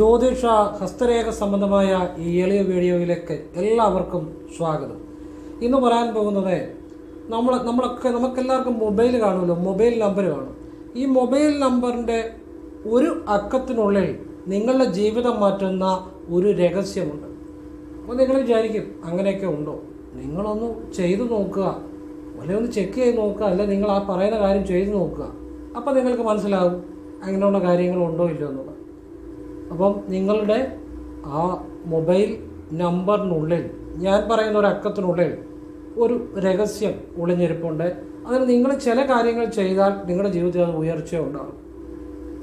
ജ്യോതിഷ ഹസ്തരേഖ സംബന്ധമായ ഈ എളിയ വീഡിയോയിലേക്ക് എല്ലാവർക്കും സ്വാഗതം. ഇന്ന് പറയാൻ പോകുന്നത് നമ്മൾ നമ്മളൊക്കെ നമുക്കെല്ലാവർക്കും മൊബൈൽ കാണുമല്ലോ? മൊബൈൽ നമ്പർ കാണും. ഈ മൊബൈൽ നമ്പറിന്റെ ഒരു അക്കത്തിനുള്ളിൽ നിങ്ങളുടെ ജീവിതം മാറ്റുന്ന ഒരു രഹസ്യമുണ്ട്. അപ്പോൾ നിങ്ങൾ വിചാരിക്കും അങ്ങനെയൊക്കെ ഉണ്ടോ? നിങ്ങളൊന്ന് ചെയ്തു നോക്കുക. അല്ലെങ്കിൽ ഒന്ന് ചെക്ക് ചെയ്ത് നോക്കുക. അല്ല നിങ്ങൾ ആ പറയുന്ന കാര്യം ചെയ്തു നോക്കുക. അപ്പോൾ നിങ്ങൾക്ക് മനസ്സിലാകും അങ്ങനെയുള്ള കാര്യങ്ങളുണ്ടോ ഇല്ലയോ എന്നുള്ളത്. അപ്പം നിങ്ങളുടെ ആ മൊബൈൽ നമ്പറിനുള്ളിൽ ഞാൻ പറയുന്ന ഒരു അക്കത്തിനുള്ളിൽ ഒരു രഹസ്യം ഒളിഞ്ഞിരിപ്പുണ്ട്. അതിന് നിങ്ങൾ ചില കാര്യങ്ങൾ ചെയ്താൽ നിങ്ങളുടെ ജീവിതത്തിൽ അത് ഉയർച്ച ഉണ്ടാകും.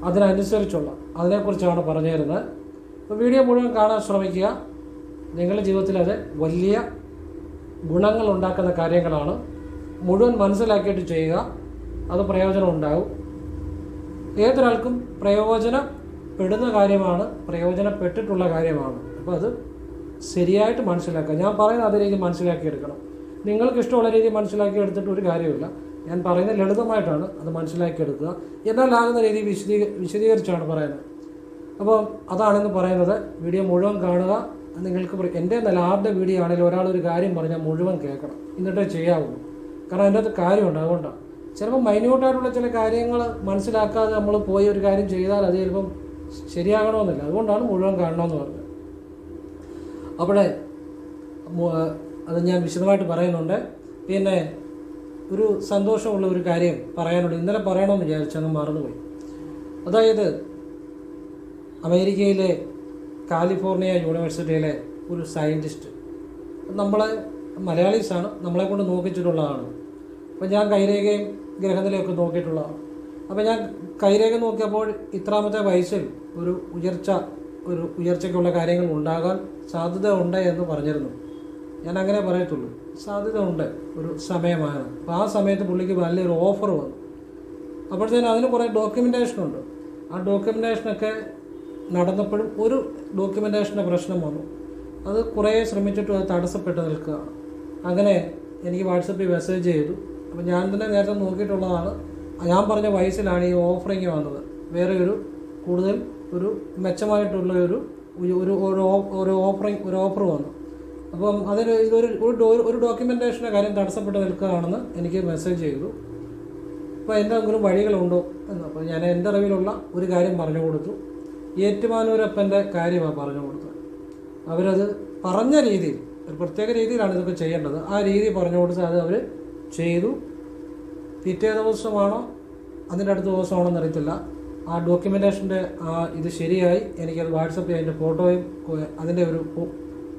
അതിനനുസരിച്ചുള്ള അതിനെക്കുറിച്ചാണ് പറഞ്ഞു തരുന്നത് അപ്പോൾ വീഡിയോ മുഴുവൻ കാണാൻ ശ്രമിക്കുക. നിങ്ങളുടെ ജീവിതത്തിൽ അത് വലിയ ഗുണങ്ങൾ ഉണ്ടാക്കുന്ന കാര്യങ്ങളാണ്. മുഴുവൻ മനസ്സിലാക്കിയിട്ട് ചെയ്യുക. അത് പ്രയോജനം ഉണ്ടാകും. ഏതൊരാൾക്കും പ്രയോജനപ്പെടുന്ന കാര്യമാണ് പ്രയോജനപ്പെട്ടിട്ടുള്ള കാര്യമാണ്. അപ്പോൾ അത് ശരിയായിട്ട് മനസ്സിലാക്കുക. ഞാൻ പറയുന്ന അതേ രീതി മനസ്സിലാക്കിയെടുക്കണം. നിങ്ങൾക്ക് ഇഷ്ടമുള്ള രീതി മനസ്സിലാക്കി എടുത്തിട്ട് ഒരു കാര്യമില്ല ഞാൻ പറയുന്നത് ലളിതമായിട്ടാണ് അത് മനസ്സിലാക്കിയെടുക്കുക. എന്നാൽ ആകുന്ന രീതി വിശദീ വിശദീകരിച്ചാണ് പറയുന്നത്. അപ്പോൾ അതാണെന്ന് പറയുന്നത് വീഡിയോ മുഴുവൻ കാണുക. നിങ്ങൾക്ക് എന്റെ നല്ല ആരുടെ വീഡിയോ ആണെങ്കിലും ഒരു കാര്യം പറഞ്ഞാൽ മുഴുവൻ കേൾക്കണം. എന്നിട്ടേ ചെയ്യാവുള്ളൂ. കാരണം അതിന്റെ അകത്ത് കാര്യമുണ്ട് അതുകൊണ്ടാണ്. ചിലപ്പോൾ മൈന്യൂട്ടായിട്ടുള്ള ചില കാര്യങ്ങൾ മനസ്സിലാക്കാതെ നമ്മൾ പോയി ഒരു കാര്യം ചെയ്താൽ അത് ചിലപ്പം ശരിയാകണമെന്നില്ല. അതുകൊണ്ടാണ് മുഴുവൻ കാണണമെന്ന് പറഞ്ഞത്. അവിടെ അത് ഞാൻ വിശദമായിട്ട് പറയുന്നുണ്ട്. പിന്നെ ഒരു സന്തോഷമുള്ള ഒരു കാര്യം പറയാനുണ്ട്. ഇന്നലെ പറയണമെന്ന് വിചാരിച്ചങ്ങ് മറന്നുപോയി. അതായത് അമേരിക്കയിലെ കാലിഫോർണിയ യൂണിവേഴ്സിറ്റിയിലെ ഒരു സയന്റിസ്റ്റ് നമ്മളെ മലയാളീസാണ് നമ്മളെ കൊണ്ട് നോക്കിച്ചിട്ടുള്ളതാണ്. അപ്പോൾ ഞാൻ കൈരേഖയും ഗ്രഹനിലയൊക്കെ നോക്കിയിട്ടുള്ളതാണ്. അപ്പോൾ ഞാൻ കൈരേഖ നോക്കിയപ്പോൾ ഇത്രാമത്തെ വയസ്സിൽ ഒരു ഉയർച്ച ഒരു ഉയർച്ചയ്ക്കുള്ള കാര്യങ്ങൾ ഉണ്ടാകാൻ സാധ്യത ഉണ്ട് എന്ന് പറഞ്ഞിരുന്നു. ഞാൻ അങ്ങനെ പറയത്തുള്ളൂ. സാധ്യത ഉണ്ട് ഒരു സമയമാണ്. അപ്പോൾ ആ സമയത്ത് പുള്ളിക്ക് നല്ലൊരു ഓഫർ വന്നു. അപ്പോഴത്തേനും അതിന് കുറേ ഡോക്യുമെന്റേഷൻ ഉണ്ട്. ആ ഡോക്യുമെന്റേഷനൊക്കെ നടന്നപ്പോഴും ഒരു ഡോക്യുമെന്റേഷന്റെ പ്രശ്നം വന്നു. അത് കുറേ ശ്രമിച്ചിട്ടും അത് തടസ്സപ്പെട്ട് അങ്ങനെ എനിക്ക് വാട്സപ്പിൽ മെസ്സേജ് ചെയ്തു. അപ്പോൾ ഞാൻ തന്നെ നേരത്തെ നോക്കിയിട്ടുള്ളതാണ്. ഞാൻ പറഞ്ഞ വയസ്സിലാണ് ഈ ഓഫറിങ് വന്നത്. വേറെ ഒരു കൂടുതൽ ഒരു മെച്ചമായിട്ടുള്ള ഒരു ഒരു ഒരു ഓഫറിങ് ഒരു ഓഫർ വന്നു. അപ്പം അതിന് ഇതൊരു ഒരു ഒരു ഡോക്യുമെന്റേഷന്റെ കാര്യം തടസ്സപ്പെട്ട് നിൽക്കുകയാണെന്ന് എനിക്ക് മെസ്സേജ് ചെയ്തു. അപ്പോൾ എന്തെങ്കിലും വഴികളുണ്ടോ എന്ന് അപ്പോൾ ഞാൻ എന്റെ അറിവിലുള്ള ഒരു കാര്യം പറഞ്ഞു കൊടുത്തു. ഏറ്റുമാനൂരപ്പന്റെ കാര്യമാണ് പറഞ്ഞു കൊടുത്തത് അവരത് പറഞ്ഞ രീതിയിൽ ഒരു പ്രത്യേക രീതിയിലാണ് ഇതൊക്കെ ചെയ്യേണ്ടത്. ആ രീതി പറഞ്ഞു കൊടുത്ത് അത് അവർ ചെയ്തു. പിറ്റേ ദിവസമാണോ? അതിന്റെ അടുത്ത ദിവസമാണോ എന്നറിയത്തില്ല. ആ ഡോക്യുമെന്റേഷന്റെ ആ ഇത് ശരിയായി. എനിക്കത് വാട്സപ്പ് ചെയ്യാൻ അതിന്റെ ഫോട്ടോയും അതിന്റെ ഒരു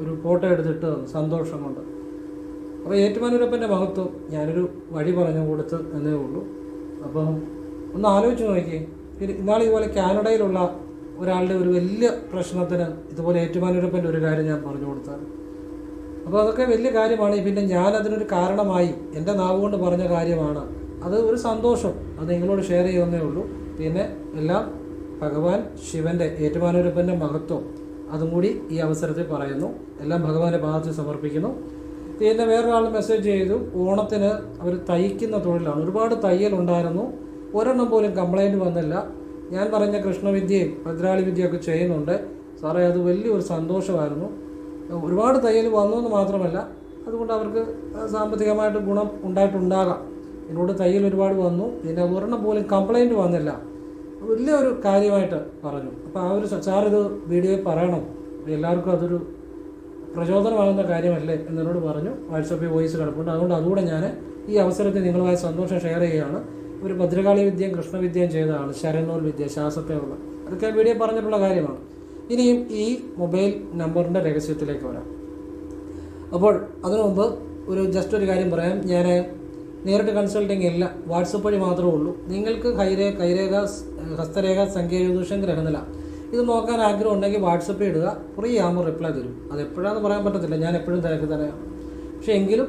ഒരു ഫോട്ടോ എടുത്തിട്ട് തന്നു സന്തോഷം കൊണ്ട്. അപ്പോൾ ഏറ്റുമാനൂരപ്പന്റെ മഹത്വം ഞാനൊരു വഴി പറഞ്ഞു കൊടുത്ത് എന്നേ ഉള്ളൂ. അപ്പം ഒന്ന് ആലോചിച്ച് നോക്കി ഇന്നാൾ ഇതുപോലെ കാനഡയിലുള്ള ഒരാളുടെ ഒരു വലിയ പ്രശ്നത്തിന് ഇതുപോലെ ഏറ്റുമാനൂരപ്പന്റെ ഒരു കാര്യം ഞാൻ പറഞ്ഞു കൊടുത്താൽ അപ്പോൾ അതൊക്കെ വലിയ കാര്യമാണ്. പിന്നെ ഞാൻ അതിനൊരു കാരണമായി എന്റെ നാവുകൊണ്ട് പറഞ്ഞ കാര്യമാണ്. അത് ഒരു സന്തോഷം. അത് നിങ്ങളോട് ഷെയർ ചെയ്യുന്നേ ഉള്ളൂ. പിന്നെ എല്ലാം ഭഗവാൻ ശിവന്റെ ഏറ്റുമാനൂരപ്പന്റെ മഹത്വം. അതും കൂടി ഈ അവസരത്തിൽ പറയുന്നു. എല്ലാം ഭഗവാന്റെ പാദത്തിൽ സമർപ്പിക്കുന്നു. പിന്നെ വേറൊരാൾ മെസ്സേജ് ചെയ്തു. ഓണത്തിന് അവർ തയ്ക്കുന്ന തൊഴിലാണ്. ഒരുപാട് തയ്യൽ ഉണ്ടായിരുന്നു. ഒരെണ്ണം പോലും കംപ്ലൈന്റ് വന്നില്ല. ഞാൻ പറഞ്ഞ കൃഷ്ണവിദ്യയും ഭദ്രാളി ഒക്കെ ചെയ്യുന്നുണ്ട്. സാറേ അത് വലിയൊരു സന്തോഷമായിരുന്നു. ഒരുപാട് തയ്യൽ വന്നു എന്ന് മാത്രമല്ല അതുകൊണ്ട് അവർക്ക് സാമ്പത്തികമായിട്ട് ഗുണം ഉണ്ടായിട്ടുണ്ടാകാം. എന്നോട് തയ്യൽ ഒരുപാട് വന്നു. ഇതിന്റെ ഒരെണ്ണം പോലും കംപ്ലൈന്റ് വന്നില്ല. വലിയൊരു കാര്യമായിട്ട് പറഞ്ഞു. അപ്പോൾ ആ ഒരു സാർ ഇത് വീഡിയോയിൽ പറയണം. എല്ലാവർക്കും അതൊരു പ്രചോദനമാകുന്ന കാര്യമല്ലേ എന്നോട് പറഞ്ഞു. വാട്സപ്പിൽ വോയിസ് കിടപ്പുണ്ട്. അതുകൊണ്ട് അതുകൂടെ ഞാൻ ഈ അവസരത്തിൽ നിങ്ങളുമായി സന്തോഷം ഷെയർ ചെയ്യുകയാണ്. ഒരു ഭദ്രകാളി വിദ്യയും കൃഷ്ണവിദ്യയും ചെയ്തതാണ് ശരണൂർ വിദ്യ ശാസ്ത്രത്തെയുള്ള അതൊക്കെ വീഡിയോ പറഞ്ഞിട്ടുള്ള കാര്യമാണ്. ഇനിയും ഈ മൊബൈൽ നമ്പറിന്റെ രഹസ്യത്തിലേക്ക് വരാം. അപ്പോൾ അതിനു മുമ്പ് ഒരു ജസ്റ്റ് ഒരു കാര്യം പറയാം. ഞാൻ നേരിട്ട് കൺസൾട്ടിങ് ഇല്ല. വാട്സപ്പ് വഴി മാത്രമേ ഉള്ളൂ. നിങ്ങൾക്ക് കൈരേ കൈരേഖ ഹസ്തരേഖ സംഖ്യായുദൂഷം ഗ്രഹനില. ഇത് നോക്കാൻ ആഗ്രഹം ഉണ്ടെങ്കിൽ വാട്സപ്പിൽ ഇടുക. ഫ്രീ ആകുമ്പോൾ റിപ്ലൈ തരും. അത് എപ്പോഴാണെന്ന് പറയാൻ പറ്റത്തില്ല. ഞാൻ എപ്പോഴും തിരക്ക് തരാം. പക്ഷേ എങ്കിലും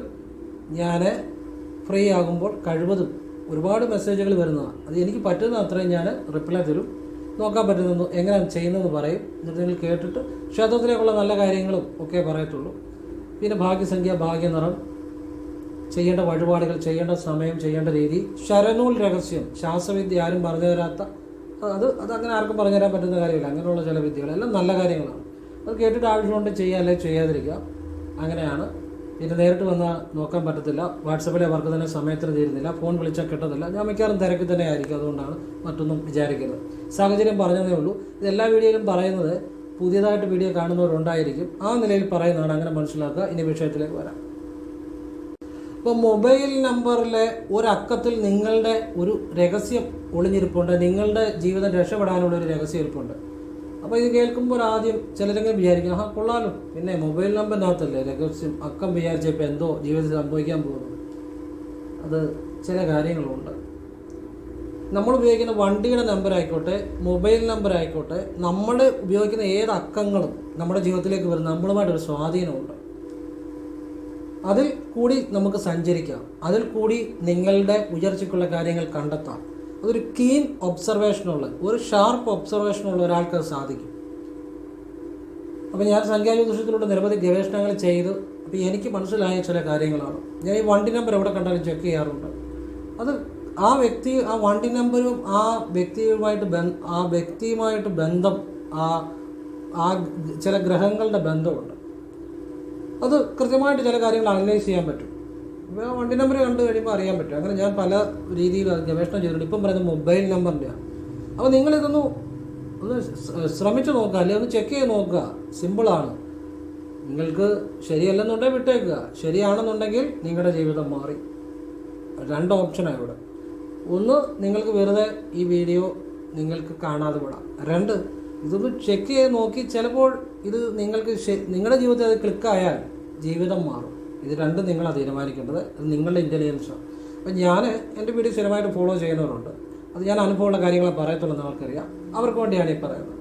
ഞാൻ ഫ്രീ ആകുമ്പോൾ കഴിവതും ഒരുപാട് മെസ്സേജുകൾ വരുന്നതാണ് അത് എനിക്ക് പറ്റുന്ന അത്രയും ഞാൻ റിപ്ലൈ തരും. നോക്കാൻ പറ്റുന്ന എങ്ങനെയാണ് ചെയ്യുന്നതെന്ന് പറയും. എന്നിട്ട് നിങ്ങൾ കേട്ടിട്ട് ക്ഷേത്രത്തിലേക്കുള്ള നല്ല കാര്യങ്ങളും ഒക്കെ പറയത്തുള്ളൂ. പിന്നെ ഭാഗ്യസംഖ്യ ഭാഗ്യനിറം ചെയ്യേണ്ട വഴിപാടുകൾ ചെയ്യേണ്ട സമയം ചെയ്യേണ്ട രീതി. ശരനൂൽ രഹസ്യം. ശാസ്ത്രവിദ്യ ആരും പറഞ്ഞു തരാത്ത അത് അത് അങ്ങനെ ആർക്കും പറഞ്ഞു തരാൻ പറ്റുന്ന കാര്യമില്ല. അങ്ങനെയുള്ള ചില വിദ്യകൾ. എല്ലാം നല്ല കാര്യങ്ങളാണ്. അത് കേട്ടിട്ട് ആവശ്യമുണ്ട് ചെയ്യുക അല്ലെങ്കിൽ ചെയ്യാതിരിക്കുക. അങ്ങനെയാണ്. പിന്നെ നേരിട്ട് വന്നാൽ നോക്കാൻ പറ്റത്തില്ല. വാട്സപ്പിലെ വർക്ക് തന്നെ സമയത്തിന് തീരുന്നില്ല. ഫോൺ വിളിച്ചാൽ കിട്ടത്തില്ല. ഞാൻ മിക്കവാറും തിരക്കിൽ തന്നെ ആയിരിക്കും. അതുകൊണ്ടാണ് മറ്റൊന്നും വിചാരിക്കുന്നത് സാഹചര്യം പറഞ്ഞതേ ഉള്ളൂ. ഇത് എല്ലാ വീഡിയോയിലും പറയുന്നത് പുതിയതായിട്ട് വീഡിയോ കാണുന്നവരുണ്ടായിരിക്കും. ആ നിലയിൽ പറയുന്നതാണ്. അങ്ങനെ മനസ്സിലാക്കുക. ഇനി വിഷയത്തിലേക്ക് വരാം. ഇപ്പോൾ മൊബൈൽ നമ്പറിലെ ഒരക്കത്തിൽ നിങ്ങളുടെ ഒരു രഹസ്യം ഒളിഞ്ഞിരിപ്പുണ്ട്. നിങ്ങളുടെ ജീവിതം രക്ഷപ്പെടാനുള്ള ഒരു രഹസ്യം ഇരിപ്പുണ്ട്. അപ്പോൾ ഇത് കേൾക്കുമ്പോൾ ആദ്യം ചിലരെങ്കിലും വിചാരിക്കും ആഹാ കൊള്ളാലോ. പിന്നെ മൊബൈൽ നമ്പറിനകത്തല്ലേ രഹസ്യം? അക്കം വിചാരിച്ചപ്പോൾ എന്തോ ജീവിതത്തിൽ സംഭവിക്കാൻ പോകുന്നത്. അത് ചില കാര്യങ്ങളുണ്ട്. നമ്മൾ ഉപയോഗിക്കുന്ന വണ്ടിയുടെ നമ്പർ ആയിക്കോട്ടെ മൊബൈൽ നമ്പർ ആയിക്കോട്ടെ നമ്മൾ ഉപയോഗിക്കുന്ന ഏത് അക്കങ്ങളും നമ്മുടെ ജീവിതത്തിലേക്ക് വരുന്ന നമ്മളുമായിട്ടൊരു സ്വാധീനമുണ്ട്. അതിൽ കൂടി നമുക്ക് സഞ്ചരിക്കാം. അതിൽ കൂടി നിങ്ങളുടെ ഉയർച്ചയ്ക്കുള്ള കാര്യങ്ങൾ കണ്ടെത്താം. അതൊരു കീൻ ഒബ്സർവേഷനുള്ള ഒരു ഷാർപ്പ് ഒബ്സർവേഷനുള്ള ഒരാൾക്ക് അത് സാധിക്കും. അപ്പോൾ ഞാൻ സംഖ്യാജ്യോതിഷത്തിലൂടെ നിരവധി ഗവേഷണങ്ങൾ ചെയ്ത്. അപ്പോൾ എനിക്ക് മനസ്സിലായ ചില കാര്യങ്ങളാണ്. ഞാൻ ഈ വണ്ടി നമ്പർ എവിടെ കണ്ടാലും ചെക്ക് ചെയ്യാറുണ്ട്. അത് ആ വ്യക്തി ആ വണ്ടി നമ്പരും ആ വ്യക്തിയുമായിട്ട് ബന്ധ ആ വ്യക്തിയുമായിട്ട് ബന്ധം ആ ആ ചില ഗ്രഹങ്ങളുടെ ബന്ധമുണ്ട്. അത് കൃത്യമായിട്ട് ചില കാര്യങ്ങൾ അനലൈസ് ചെയ്യാൻ പറ്റും. വണ്ടി നമ്പർ കണ്ടു കഴിയുമ്പോൾ അറിയാൻ പറ്റും. അങ്ങനെ ഞാൻ പല രീതിയിൽ ഗവേഷണം ചെയ്തിട്ടുണ്ട്. ഇപ്പം പറയുന്നത് മൊബൈൽ നമ്പറിന്റെയാണ് അപ്പോൾ നിങ്ങളിതൊന്ന് ഒന്ന് ശ്രമിച്ചു നോക്കുക. അല്ലെങ്കിൽ ഒന്ന് ചെക്ക് ചെയ്ത് നോക്കുക. സിമ്പിളാണ് നിങ്ങൾക്ക് ശരിയല്ലെന്നുണ്ടെങ്കിൽ വിട്ടേക്കുക. ശരിയാണെന്നുണ്ടെങ്കിൽ നിങ്ങളുടെ ജീവിതം മാറി. രണ്ട് ഓപ്ഷനാണ് ഇവിടെ. ഒന്ന് നിങ്ങൾക്ക് വെറുതെ ഈ വീഡിയോ നിങ്ങൾക്ക് കാണാതെ വിടാം. രണ്ട് ഇതൊന്ന് ചെക്ക് ചെയ്ത് നോക്കി ചിലപ്പോൾ ഇത് നിങ്ങൾക്ക് നിങ്ങളുടെ ജീവിതത്തിൽ അത് ക്ലിക്കായാൽ ജീവിതം മാറും. ഇത് രണ്ടും നിങ്ങളാണ് തീരുമാനിക്കേണ്ടത് അത് നിങ്ങളുടെ ഇന്റലിജൻസാണ് അപ്പം ഞാൻ എന്റെ വീഡിയോ സ്ഥിരമായിട്ട് ഫോളോ ചെയ്യുന്നവരുണ്ട്. അത് ഞാൻ അനുഭവമുള്ള കാര്യങ്ങളെ പറയത്തുള്ളൂ അവർക്കറിയാം. അവർക്ക് വേണ്ടിയാണ് ഈ പറയുന്നത്.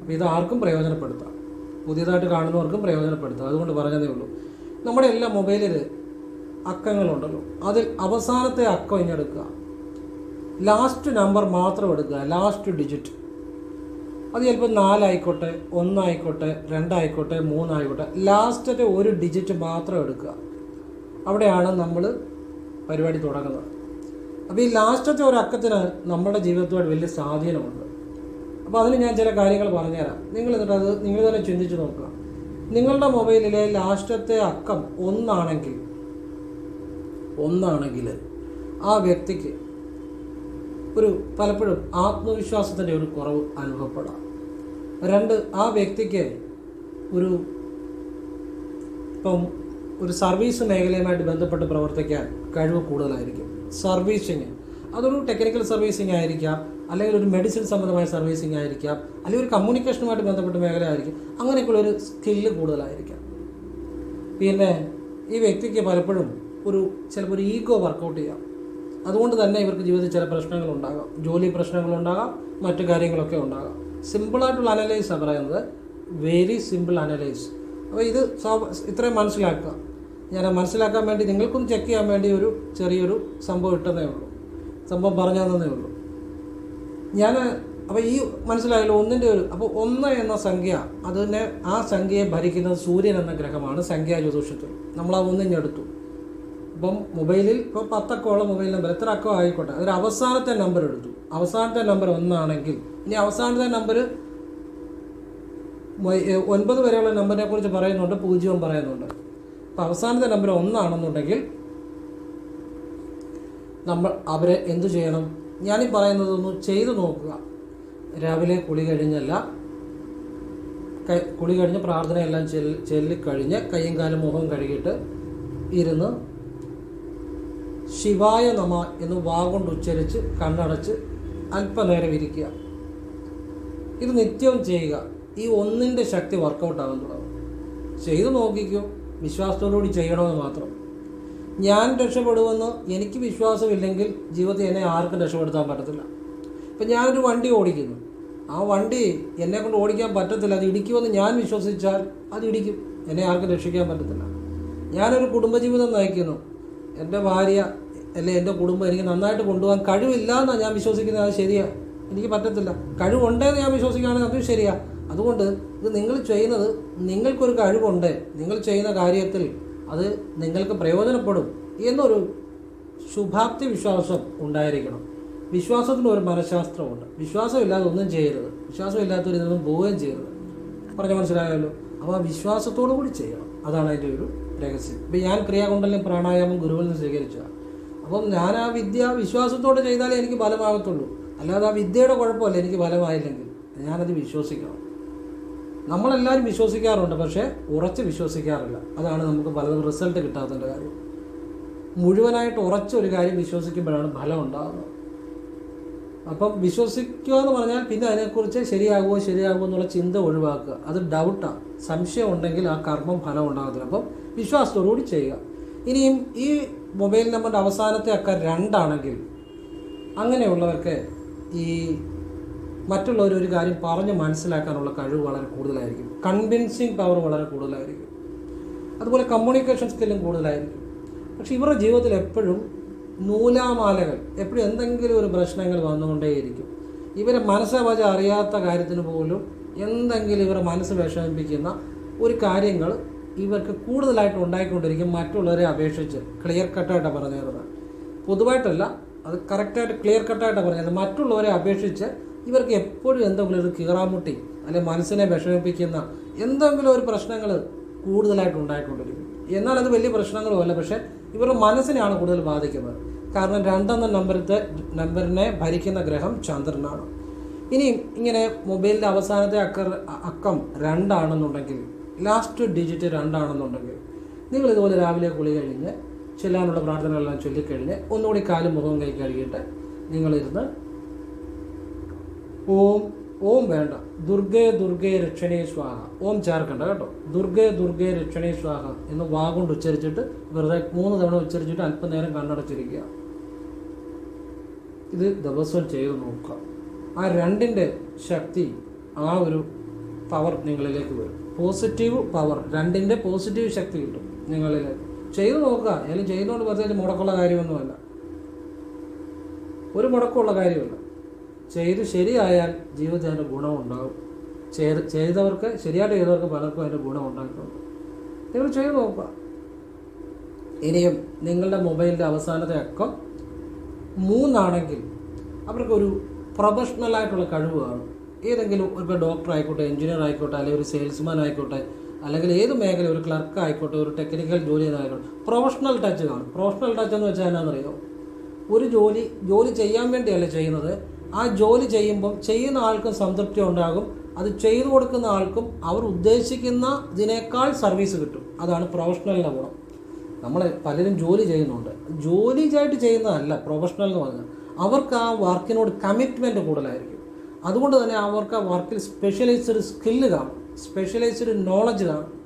അപ്പോൾ ഇത് ആർക്കും പ്രയോജനപ്പെടുത്താം. പുതിയതായിട്ട് കാണുന്നവർക്കും പ്രയോജനപ്പെടുത്താം. അതുകൊണ്ട് പറഞ്ഞതേ ഉള്ളൂ. നമ്മുടെ എല്ലാ മൊബൈലിൽ അക്കങ്ങളുണ്ടല്ലോ. അതിൽ അവസാനത്തെ അക്കം ഇനി എടുക്കുക. ലാസ്റ്റ് നമ്പർ മാത്രം എടുക്കുക. ലാസ്റ്റ് ഡിജിറ്റ് അത് ചിലപ്പോൾ നാലായിക്കോട്ടെ ഒന്നായിക്കോട്ടെ രണ്ടായിക്കോട്ടെ മൂന്നായിക്കോട്ടെ ലാസ്റ്റത്തെ ഒരു ഡിജിറ്റ് മാത്രം എടുക്കുക. അവിടെയാണ് നമ്മൾ പരിപാടി തുടങ്ങുന്നത്. അപ്പോൾ ഈ ലാസ്റ്റത്തെ ഒരു നമ്മുടെ ജീവിതത്തോട് വലിയ സ്വാധീനമുണ്ട്. അപ്പോൾ അതിന് ഞാൻ ചില കാര്യങ്ങൾ പറഞ്ഞുതരാം. നിങ്ങൾ എന്നിട്ട് അത് നിങ്ങൾ തന്നെ ചിന്തിച്ച് നോക്കുക. നിങ്ങളുടെ മൊബൈലിലെ ലാസ്റ്റത്തെ അക്കം ഒന്നാണെങ്കിൽ ഒന്നാണെങ്കിൽ ആ വ്യക്തിക്ക് ഒരു പലപ്പോഴും ആത്മവിശ്വാസത്തിന്റെ ഒരു കുറവ് അനുഭവപ്പെടാം. രണ്ട് ആ വ്യക്തിക്ക് ഒരു ഇപ്പം ഒരു സർവീസ് മേഖലയുമായിട്ട് ബന്ധപ്പെട്ട് പ്രവർത്തിക്കാൻ കഴിവ് കൂടുതലായിരിക്കും. സർവീസിങ്. അതൊരു ടെക്നിക്കൽ സർവീസിങ് ആയിരിക്കാം അല്ലെങ്കിൽ ഒരു മെഡിസിൻ സംബന്ധമായ സർവീസിങ് ആയിരിക്കാം അല്ലെങ്കിൽ ഒരു കമ്മ്യൂണിക്കേഷനുമായിട്ട് ബന്ധപ്പെട്ട മേഖല ആയിരിക്കും. അങ്ങനെയൊക്കെയുള്ള ഒരു സ്കില്ല് കൂടുതലായിരിക്കാം. പിന്നെ ഈ വ്യക്തിക്ക് പലപ്പോഴും ഒരു ചിലപ്പോൾ ഒരു ഈഗോ വർക്കൗട്ട് ചെയ്യാം. അതുകൊണ്ട് തന്നെ ഇവർക്ക് ജീവിതത്തിൽ ചില പ്രശ്നങ്ങളുണ്ടാകാം. ജോലി പ്രശ്നങ്ങളുണ്ടാകാം മറ്റു കാര്യങ്ങളൊക്കെ ഉണ്ടാകാം. സിമ്പിളായിട്ടുള്ള ആണ് പറയുന്നത്. വെരി സിമ്പിൾ അനലൈസ് അപ്പോൾ ഇത് ഇത്രയും മനസ്സിലാക്കുക. ഞാൻ മനസ്സിലാക്കാൻ വേണ്ടി നിങ്ങൾക്കും ചെക്ക് ചെയ്യാൻ വേണ്ടി ഒരു ചെറിയൊരു സംഭവം ഇട്ടതേ ഉള്ളൂ. സംഭവം പറഞ്ഞു തന്നേ ഉള്ളൂ. ഞാൻ അപ്പോൾ ഈ മനസ്സിലായല്ലോ ഒന്നിന്റെ ഒരു അപ്പോൾ ഒന്ന് എന്ന സംഖ്യ അതിനെ ആ സംഖ്യയെ ഭരിക്കുന്നത് സൂര്യൻ എന്ന ഗ്രഹമാണ് സംഖ്യാ ജ്യോതിഷത്തിൽ. നമ്മൾ ആ ഒന്നിഞ്ഞെടുത്തു ഇപ്പം മൊബൈലിൽ ഇപ്പോൾ പത്തക്കോളം മൊബൈൽ നമ്പർ എത്ര അക്കോ ആയിക്കോട്ടെ അതൊരു അവസാനത്തെ നമ്പർ എടുത്തു. അവസാനത്തെ നമ്പർ ഒന്നാണെങ്കിൽ ഇനി അവസാനത്തെ നമ്പർ ഒൻപത് വരെയുള്ള നമ്പറിനെ കുറിച്ച് പറയുന്നുണ്ട് പൂജ്യവും പറയുന്നുണ്ട്. അപ്പം അവസാനത്തെ നമ്പർ ഒന്നാണെന്നുണ്ടെങ്കിൽ നമ്മൾ അവരെ എന്തു ചെയ്യണം? ഞാനീ പറയുന്നതൊന്ന് ചെയ്തു നോക്കുക. രാവിലെ കുളി കഴിഞ്ഞല്ല കുളി കഴിഞ്ഞ് പ്രാർത്ഥനയെല്ലാം ചെല്ലി ചെല്ലിക്കഴിഞ്ഞ് കയ്യും കാലും മുഖവും കഴുകിയിട്ട് ഇരുന്ന് ശിവായ നമ എന്ന് വാഗൊണ്ട് ഉച്ചരിച്ച് കണ്ണടച്ച് അല്പനേരം ഇരിക്കുക. ഇത് നിത്യവും ചെയ്യുക. ഈ ഒന്നിന്റെ ശക്തി വർക്കൗട്ട് ആകാൻ തുടങ്ങും. ചെയ്തു നോക്കിക്കോ. വിശ്വാസത്തോടുകൂടി ചെയ്യണമെന്ന് മാത്രം. ഞാൻ രക്ഷപ്പെടുമെന്ന് എനിക്ക് വിശ്വാസമില്ലെങ്കിൽ ജീവിതത്തിൽ എന്നെ ആർക്കും രക്ഷപ്പെടുത്താൻ പറ്റത്തില്ല. ഇപ്പം ഞാനൊരു വണ്ടി ഓടിക്കുന്നു. ആ വണ്ടി എന്നെ കൊണ്ട് ഓടിക്കാൻ പറ്റത്തില്ല. അത് ഇടിക്കുമെന്ന് ഞാൻ വിശ്വസിച്ചാൽ അത് ഇടിക്കും. എന്നെ ആർക്കും രക്ഷിക്കാൻ പറ്റത്തില്ല. ഞാനൊരു കുടുംബജീവിതം നയിക്കുന്നു. എന്റെ ഭാര്യ അല്ലെ എന്റെ കുടുംബം എനിക്ക് നന്നായിട്ട് കൊണ്ടുപോകാൻ കഴിവില്ല എന്നാണ് ഞാൻ വിശ്വസിക്കുന്നത്. അത് ശരിയാണ് എനിക്ക് പറ്റത്തില്ല. കഴിവുണ്ടെന്ന് ഞാൻ വിശ്വസിക്കുകയാണെങ്കിൽ അതും ശരിയാണ് അതുകൊണ്ട് ഇത് നിങ്ങൾ ചെയ്യുന്നത് നിങ്ങൾക്കൊരു കഴിവുണ്ട്. നിങ്ങൾ ചെയ്യുന്ന കാര്യത്തിൽ അത് നിങ്ങൾക്ക് പ്രയോജനപ്പെടും എന്നൊരു ശുഭാപ്തി വിശ്വാസം ഉണ്ടായിരിക്കണം. വിശ്വാസത്തിന് ഒരു മനഃശാസ്ത്രമുണ്ട്. വിശ്വാസമില്ലാതെ ഒന്നും ചെയ്യരുത്. വിശ്വാസമില്ലാത്തവരിതൊന്നും പോവുകയും ചെയ്യരുത്. പറഞ്ഞ മനസ്സിലായല്ലോ? അപ്പോൾ ആ വിശ്വാസത്തോടു കൂടി ചെയ്യണം. അതാണ് അതിന്റെ ഒരു രഹസ്യം. ഇപ്പം ഞാൻ ക്രിയാകൊണ്ടല്യം പ്രാണായാമം ഗുരുവിൽ നിന്ന് സ്വീകരിച്ചതാണ് അപ്പം ഞാൻ ആ വിദ്യ വിശ്വാസത്തോടെ ചെയ്താലേ എനിക്ക് ഫലമാകത്തുള്ളൂ. അല്ലാതെ ആ വിദ്യയുടെ കുഴപ്പമല്ല എനിക്ക് ഫലമായില്ലെങ്കിൽ. ഞാനത് വിശ്വസിക്കണം. നമ്മളെല്ലാവരും വിശ്വസിക്കാറുണ്ട് പക്ഷേ ഉറച്ച് വിശ്വസിക്കാറില്ല. അതാണ് നമുക്ക് പലതും റിസൾട്ട് കിട്ടാത്തതിന്റെ കാര്യം. മുഴുവനായിട്ട് ഉറച്ച ഒരു കാര്യം വിശ്വസിക്കുമ്പോഴാണ് ഫലം ഉണ്ടാകുന്നത് അപ്പം വിശ്വസിക്കുക എന്ന് പറഞ്ഞാൽ പിന്നെ അതിനെക്കുറിച്ച് ശരിയാകുമോ ശരിയാകുമോ എന്നുള്ള ചിന്ത ഒഴിവാക്കുക. അത് ഡൗട്ടാണ് സംശയം ഉണ്ടെങ്കിൽ ആ കർമ്മം ഫലം ഉണ്ടാകത്തില്ല. അപ്പം വിശ്വാസത്തോടുകൂടി ചെയ്യുക. ഇനിയും ഈ മൊബൈൽ നമ്പറിന്റെ അവസാനത്തെ അക്ക രണ്ടാണെങ്കിൽ അങ്ങനെയുള്ളവർക്ക് ഈ മറ്റുള്ളവർ ഒരു കാര്യം പറഞ്ഞ് മനസ്സിലാക്കാനുള്ള കഴിവ് വളരെ കൂടുതലായിരിക്കും. കൺവിൻസിങ് പവർ വളരെ കൂടുതലായിരിക്കും. അതുപോലെ കമ്മ്യൂണിക്കേഷൻ സ്കില്ലും കൂടുതലായിരിക്കും. പക്ഷേ ഇവരുടെ ജീവിതത്തിൽ എപ്പോഴും നൂലാമാലകൾ. എപ്പോഴും എന്തെങ്കിലും ഒരു പ്രശ്നങ്ങൾ വന്നുകൊണ്ടേയിരിക്കും. ഇവരെ മനസ്സവച അറിയാത്ത കാര്യത്തിന് പോലും എന്തെങ്കിലും ഇവരെ മനസ്സ് വിഷമിപ്പിക്കുന്ന ഒരു കാര്യങ്ങൾ ഇവർക്ക് കൂടുതലായിട്ട് ഉണ്ടായിക്കൊണ്ടിരിക്കും മറ്റുള്ളവരെ അപേക്ഷിച്ച്. ക്ലിയർ കട്ടായിട്ടാണ് പറഞ്ഞു തരുന്നത് പൊതുവായിട്ടല്ല അത് കറക്റ്റായിട്ട് ക്ലിയർ കട്ടായിട്ടാണ് പറഞ്ഞത് മറ്റുള്ളവരെ അപേക്ഷിച്ച് ഇവർക്ക് എപ്പോഴും എന്തെങ്കിലും ഒരു കീറാമുട്ടി അല്ലെ മനസ്സിനെ വിഷമിപ്പിക്കുന്ന എന്തെങ്കിലും ഒരു പ്രശ്നങ്ങൾ കൂടുതലായിട്ട് ഉണ്ടായിക്കൊണ്ടിരിക്കും. എന്നാൽ അത് വലിയ പ്രശ്നങ്ങളുമല്ല പക്ഷേ ഇവരുടെ മനസ്സിനെയാണ് കൂടുതൽ ബാധിക്കുന്നത്. കാരണം രണ്ടെന്ന നമ്പറിന്റെ നമ്പറിനെ ഭരിക്കുന്ന ഗ്രഹം ചന്ദ്രനാണ്. ഇനിയും ഇങ്ങനെ മൊബൈലിന്റെ അവസാനത്തെ അക്കർ അക്കം രണ്ടാണെന്നുണ്ടെങ്കിൽ ലാസ്റ്റ് ഡിജിറ്റ് രണ്ടാണെന്നുണ്ടെങ്കിൽ നിങ്ങൾ ഇതുപോലെ രാവിലെ കുളി കഴിഞ്ഞ് ചെല്ലാനുള്ള പ്രാർത്ഥനകളെല്ലാം ചൊല്ലിക്കഴിഞ്ഞ് ഒന്നുകൂടി കാലും മുഖവും കൈ കഴുകിയിട്ട് നിങ്ങളിരുന്ന് ഓം ഓം വേണ്ട. ദുർഗേ ദുർഗേ രക്ഷണേ സ്വാഹ. ഓം ചേർക്കണ്ട കേട്ടോ. ദുർഗേ ദുർഗേ രക്ഷണേ സ്വാഹ എന്ന് വാഗുണ്ട് ഉച്ചരിച്ചിട്ട് വെറുതെ മൂന്ന് തവണ ഉച്ചരിച്ചിട്ട് അല്പനേരം കണ്ണടച്ചിരിക്കുക. ഇത് ദിവസവും ചെയ്ത് നോക്കുക. ആ രണ്ടിന്റെ ശക്തി ആ ഒരു പവർ നിങ്ങളിലേക്ക് വരും. പോസിറ്റീവ് പവർ രണ്ടിന്റെ പോസിറ്റീവ് ശക്തി കിട്ടും നിങ്ങളിൽ ചെയ്തു നോക്കുക. അല്ലെങ്കിൽ ചെയ്യുന്നതുകൊണ്ട് വെറുതെ മുടക്കമുള്ള കാര്യമൊന്നുമല്ല. ഒരു മുടക്കമുള്ള കാര്യമല്ല. ചെയ്ത് ശരിയായാൽ ജീവിതത്തിൽ അതിന്റെ ഗുണമുണ്ടാകും. ചെയ്ത് ചെയ്തവർക്ക് ശരിയായിട്ട് ചെയ്തവർക്ക് പലർക്കും അതിന്റെ ഗുണം ഉണ്ടായിട്ടുണ്ട് നിങ്ങൾ ചെയ്തു നോക്കുക. ഇനിയും നിങ്ങളുടെ മൊബൈലിന്റെ അവസാനത്തെ അക്കം മൂന്നാണെങ്കിൽ അവർക്കൊരു പ്രൊഫഷണലായിട്ടുള്ള കഴിവ് കാണും. ഏതെങ്കിലും ഒരു ഡോക്ടർ ആയിക്കോട്ടെ എഞ്ചിനീയർ ആയിക്കോട്ടെ അല്ലെങ്കിൽ ഒരു സെയിൽസ്മാൻ ആയിക്കോട്ടെ അല്ലെങ്കിൽ ഏത് മേഖല ഒരു ക്ലർക്ക് ആയിക്കോട്ടെ ഒരു ടെക്നിക്കൽ ജോലി ആയിക്കോട്ടെ പ്രൊഫഷണൽ ടച്ച് കാണും. പ്രൊഫഷണൽ ടച്ച് എന്ന് വെച്ചാൽ എന്നാണെന്നറിയോ? ഒരു ജോലി ജോലി ചെയ്യാൻ വേണ്ടിയല്ല ചെയ്യുന്നത്. ആ ജോലി ചെയ്യുമ്പം ചെയ്യുന്ന ആൾക്കും സംതൃപ്തി ഉണ്ടാകും. അത് ചെയ്തു കൊടുക്കുന്ന ആൾക്കും അവർ ഉദ്ദേശിക്കുന്ന ഇതിനേക്കാൾ സർവീസ് കിട്ടും. അതാണ് പ്രൊഫഷണലിന്റെ ഗുണം. നമ്മൾ പലരും ജോലി ചെയ്യുന്നുണ്ട്. ജോലി ആയിട്ട് ചെയ്യുന്നതല്ല പ്രൊഫഷണൽ എന്ന് പറഞ്ഞാൽ അവർക്ക് ആ വർക്കിനോട് കമ്മിറ്റ്മെന്റ് കൂടുതലായിരിക്കും. അതുകൊണ്ട് തന്നെ അവർക്ക് ആ വർക്കിൽ സ്പെഷ്യലൈസ്ഡ് സ്കില്ല് കാണും സ്പെഷ്യലൈസ്ഡ് നോളജ് കാണും.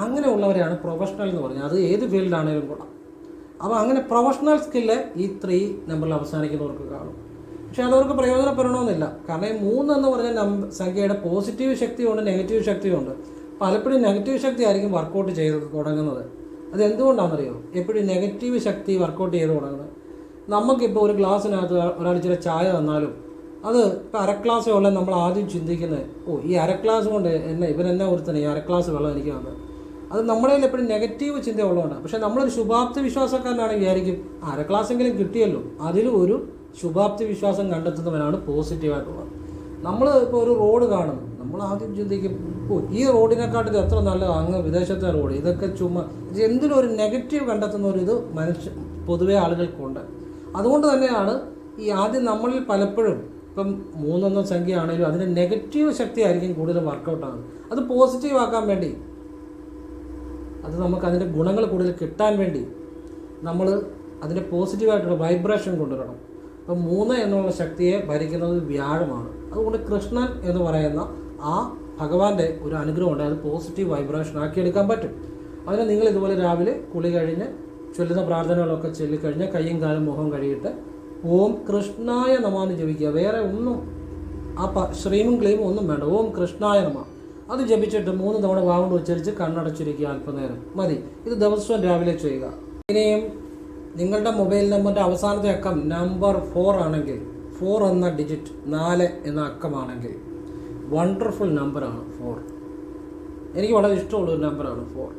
അങ്ങനെയുള്ളവരെയാണ് പ്രൊഫഷണൽ എന്ന് പറഞ്ഞാൽ. അത് ഏത് ഫീൽഡാണെങ്കിലും കൊള്ളാം. അപ്പോൾ അങ്ങനെ പ്രൊഫഷണൽ സ്കില്ല് ഈ ത്രീ നമ്പറിൽ അവസാനിക്കുന്നവർക്ക് കാണും. പക്ഷെ അതവർക്ക് പ്രയോജനപ്പെടണമെന്നില്ല. കാരണം ഈ മൂന്ന് എന്ന് പറഞ്ഞ നമ്പർ സംഖ്യയുടെ പോസിറ്റീവ് ശക്തിയുണ്ട് നെഗറ്റീവ് ശക്തിയുണ്ട്. പലപ്പോഴും നെഗറ്റീവ് ശക്തി ആയിരിക്കും വർക്കൗട്ട് ചെയ്ത് തുടങ്ങുന്നത്. അത് എന്തുകൊണ്ടാണെന്നറിയോ എപ്പോഴും നെഗറ്റീവ് ശക്തി വർക്കൗട്ട് ചെയ്ത് തുടങ്ങുന്നത്. നമുക്കിപ്പോൾ ഒരു ഗ്ലാസ്സിനകത്ത് ഒരാൾ ചില ചായ തന്നാലും അത് ഇപ്പോൾ അര ഗ്ലാസ് വെള്ളം നമ്മൾ ആദ്യം ചിന്തിക്കുന്നത് ഓ ഈ അര ഗ്ലാസ് കൊണ്ട് എന്നെ ഇവൻ എന്നാ ഒരുത്തന്നെ ഈ അര ഗ്ലാസ് വെള്ളം എനിക്ക് തന്നത്? അത് നമ്മുടെ എപ്പോഴും നെഗറ്റീവ് ചിന്ത ഉള്ളതുകൊണ്ടാണ് പക്ഷേ നമ്മളൊരു ശുഭാപ്തി വിശ്വാസക്കാരനാണെങ്കിൽ വിചാരിക്കും അര എങ്കിലും കിട്ടിയല്ലോ അതിലും ഒരു ശുഭാപ്തി വിശ്വാസം കണ്ടെത്തുന്നവനാണ് പോസിറ്റീവായിട്ടുള്ളത്. നമ്മൾ ഇപ്പോൾ ഒരു റോഡ് കാണുന്നു. നമ്മൾ ആദ്യം ചിന്തിക്കും ഓ ഈ റോഡിനെക്കാട്ടിൽ എത്ര നല്ലത്? അങ്ങ് വിദേശത്തെ റോഡ്. ഇതൊക്കെ ചുമ്മാ എന്തിനും ഒരു നെഗറ്റീവ് കണ്ടെത്തുന്ന ഒരു ഇത് മനുഷ്യ പൊതുവെ ആളുകൾക്കുണ്ട്. അതുകൊണ്ട് തന്നെയാണ് ഈ ആദ്യം നമ്മളിൽ പലപ്പോഴും ഇപ്പം മൂന്നെന്ന സംഖ്യ ആണെങ്കിലും അതിന് നെഗറ്റീവ് ശക്തിയായിരിക്കും കൂടുതൽ വർക്കൗട്ടാണ് അത് പോസിറ്റീവ് ആക്കാൻ വേണ്ടി അത് നമുക്ക് അതിന്റെ ഗുണങ്ങൾ കൂടുതൽ കിട്ടാൻ വേണ്ടി നമ്മൾ അതിന്റെ പോസിറ്റീവായിട്ടുള്ള വൈബ്രേഷൻ കൊണ്ടുവരണം. അപ്പം മൂന്ന് എന്നുള്ള ശക്തിയെ ഭരിക്കുന്നത് വ്യാഴമാണ്. അതുകൊണ്ട് കൃഷ്ണൻ എന്ന് പറയുന്ന ആ ഭഗവാന്റെ ഒരു അനുഗ്രഹം ഉണ്ട്. അത് പോസിറ്റീവ് വൈബ്രേഷൻ ആക്കിയെടുക്കാൻ പറ്റും. അതിന് നിങ്ങൾ ഇതുപോലെ രാവിലെ കുളി കഴിഞ്ഞ് ചൊല്ലുന്ന പ്രാർത്ഥനകളൊക്കെ ചൊല്ലിക്കഴിഞ്ഞ് കയ്യും കാലും മുഖം കഴുകിയിട്ട് ഓം കൃഷ്ണായ നമാന്ന് ജപിക്കുക. വേറെ ഒന്നും ആ ശ്രീമും ക്ലീമും ഒന്നും വേണ്ട. ഓം കൃഷ്ണായ നമ. അത് ജപിച്ചിട്ട് മൂന്ന് തവണ വാവുകൊണ്ട് ഉച്ചരിച്ച് കണ്ണടച്ചിരിക്കുക അല്പനേരം. മതി. ഇത് ദിവസവും രാവിലെ ചെയ്യുക. ഇനിയും നിങ്ങളുടെ മൊബൈൽ നമ്പറിന്റെ അവസാനത്തെ അക്കം നമ്പർ ഫോർ ആണെങ്കിൽ ഫോർ എന്ന ഡിജിറ്റ് നാല് എന്ന അക്കമാണെങ്കിൽ വണ്ടർഫുൾ നമ്പറാണ് ഫോർ എനിക്ക് വളരെ ഇഷ്ടമുള്ള ഒരു നമ്പറാണ് ഫോർ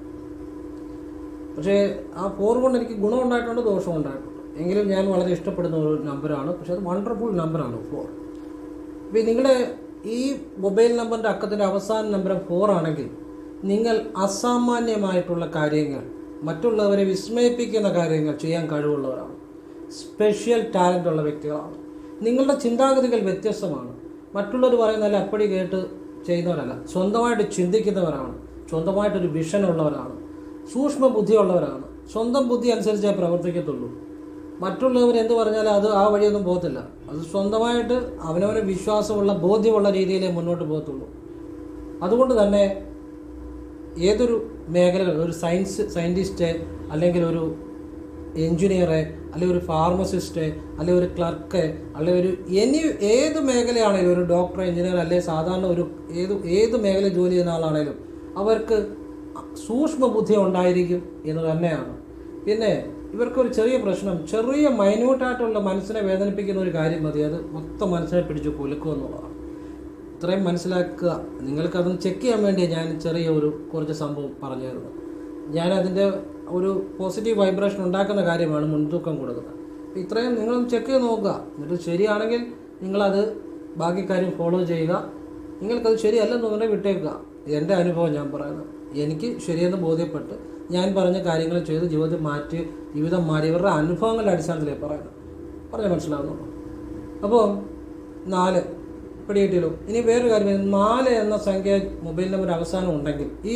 പക്ഷേ ആ ഫോർ കൊണ്ട് എനിക്ക് ഗുണം ഉണ്ടായിട്ടുണ്ട് ദോഷം ഉണ്ടായിട്ടുണ്ട്. എങ്കിലും ഞാൻ വളരെ ഇഷ്ടപ്പെടുന്ന ഒരു നമ്പറാണ് പക്ഷേ അത് വണ്ടർഫുൾ നമ്പറാണ് ഫോർ ഇപ്പം നിങ്ങളുടെ ഈ മൊബൈൽ നമ്പറിന്റെ അക്കത്തിന്റെ അവസാന നമ്പർ ഫോർ ആണെങ്കിൽ നിങ്ങൾ അസാമാന്യമായിട്ടുള്ള കാര്യങ്ങൾ മറ്റുള്ളവരെ വിസ്മയിപ്പിക്കുന്ന കാര്യങ്ങൾ ചെയ്യാൻ കഴിവുള്ളവരാണ്. സ്പെഷ്യൽ ടാലന്റ് ഉള്ള വ്യക്തികളാണ്. നിങ്ങളുടെ ചിന്താഗതികൾ വ്യത്യസ്തമാണ്. മറ്റുള്ളവർ പറയുന്നതല്ല അപ്പടി കേട്ട് ചെയ്യുന്നവരല്ല. സ്വന്തമായിട്ട് ചിന്തിക്കുന്നവരാണ്. സ്വന്തമായിട്ടൊരു വിഷൻ ഉള്ളവരാണ്. സൂക്ഷ്മ ബുദ്ധിയുള്ളവരാണ് സ്വന്തം ബുദ്ധി അനുസരിച്ചേ പ്രവർത്തിക്കത്തുള്ളൂ. മറ്റുള്ളവർ എന്ത് പറഞ്ഞാലും അത് ആ വഴിയൊന്നും പോകത്തില്ല. അത് സ്വന്തമായിട്ട് അവനവന് വിശ്വാസമുള്ള ബോധ്യമുള്ള രീതിയിലേ മുന്നോട്ട് പോകത്തുള്ളൂ. അതുകൊണ്ട് തന്നെ ഏതൊരു മേഖലകൾ ഒരു സയൻസ് സയന്റിസ്റ്റ് അല്ലെങ്കിൽ ഒരു എഞ്ചിനീയറെ അല്ലെങ്കിൽ ഒരു ഫാർമസിസ്റ്റ് അല്ലെങ്കിൽ ഒരു ക്ലർക്ക് അല്ലെങ്കിൽ ഒരു എനി ഏത് മേഖലയാണേലും ഒരു ഡോക്ടർ എഞ്ചിനീയർ അല്ലെങ്കിൽ സാധാരണ ഒരു ഏത് ഏത് മേഖല ജോലി ചെയ്യുന്ന ആളാണെങ്കിലും അവർക്ക് സൂക്ഷ്മ ബുദ്ധി ഉണ്ടായിരിക്കും എന്ന് തന്നെയാണ്. പിന്നെ ഇവർക്കൊരു ചെറിയ പ്രശ്നം ചെറിയ മൈന്യൂട്ടായിട്ടുള്ള മനസ്സിനെ വേദനിപ്പിക്കുന്ന ഒരു കാര്യം മതി. അത് മൊത്തം മനസ്സിനെ പിടിച്ച് കുലുക്കുക എന്നുള്ളതാണ്. ഇത്രയും മനസ്സിലാക്കുക. നിങ്ങൾക്കതൊന്ന് ചെക്ക് ചെയ്യാൻ വേണ്ടി ഞാൻ ചെറിയ ഒരു കുറച്ച് സംഭവം പറഞ്ഞു തരുന്നത് ഞാൻ അതിന്റെ ഒരു പോസിറ്റീവ് വൈബ്രേഷൻ ഉണ്ടാക്കുന്ന കാര്യമാണ് മുൻതൂക്കം കൊടുക്കുന്നത്. അപ്പോൾ ഇത്രയും നിങ്ങളൊന്ന് ചെക്ക് ചെയ്ത് നോക്കുക. എന്നിട്ട് ശരിയാണെങ്കിൽ നിങ്ങളത് ബാക്കി കാര്യം ഫോളോ ചെയ്യുക. നിങ്ങൾക്കത് ശരിയല്ലെന്ന് തോന്നുന്നത് വിട്ടേക്കുക. എന്റെ അനുഭവം ഞാൻ പറയുന്നത്. എനിക്ക് ശരിയെന്ന് ബോധ്യപ്പെട്ട് ഞാൻ പറഞ്ഞ കാര്യങ്ങൾ ചെയ്ത് ജീവിതം മാറ്റി ജീവിതം മാറി ഇവരുടെ അനുഭവങ്ങളുടെ അടിസ്ഥാനത്തിലേ പറയുന്നത്. പറഞ്ഞാൽ മനസ്സിലാവുന്നുള്ളൂ അപ്പോൾ നാല് പിടികിട്ടിയല്ലോ. ഇനി വേറൊരു കാര്യം നാല് എന്ന സംഖ്യ മൊബൈൽ നമ്പർ അവസാനം ഉണ്ടെങ്കിൽ ഈ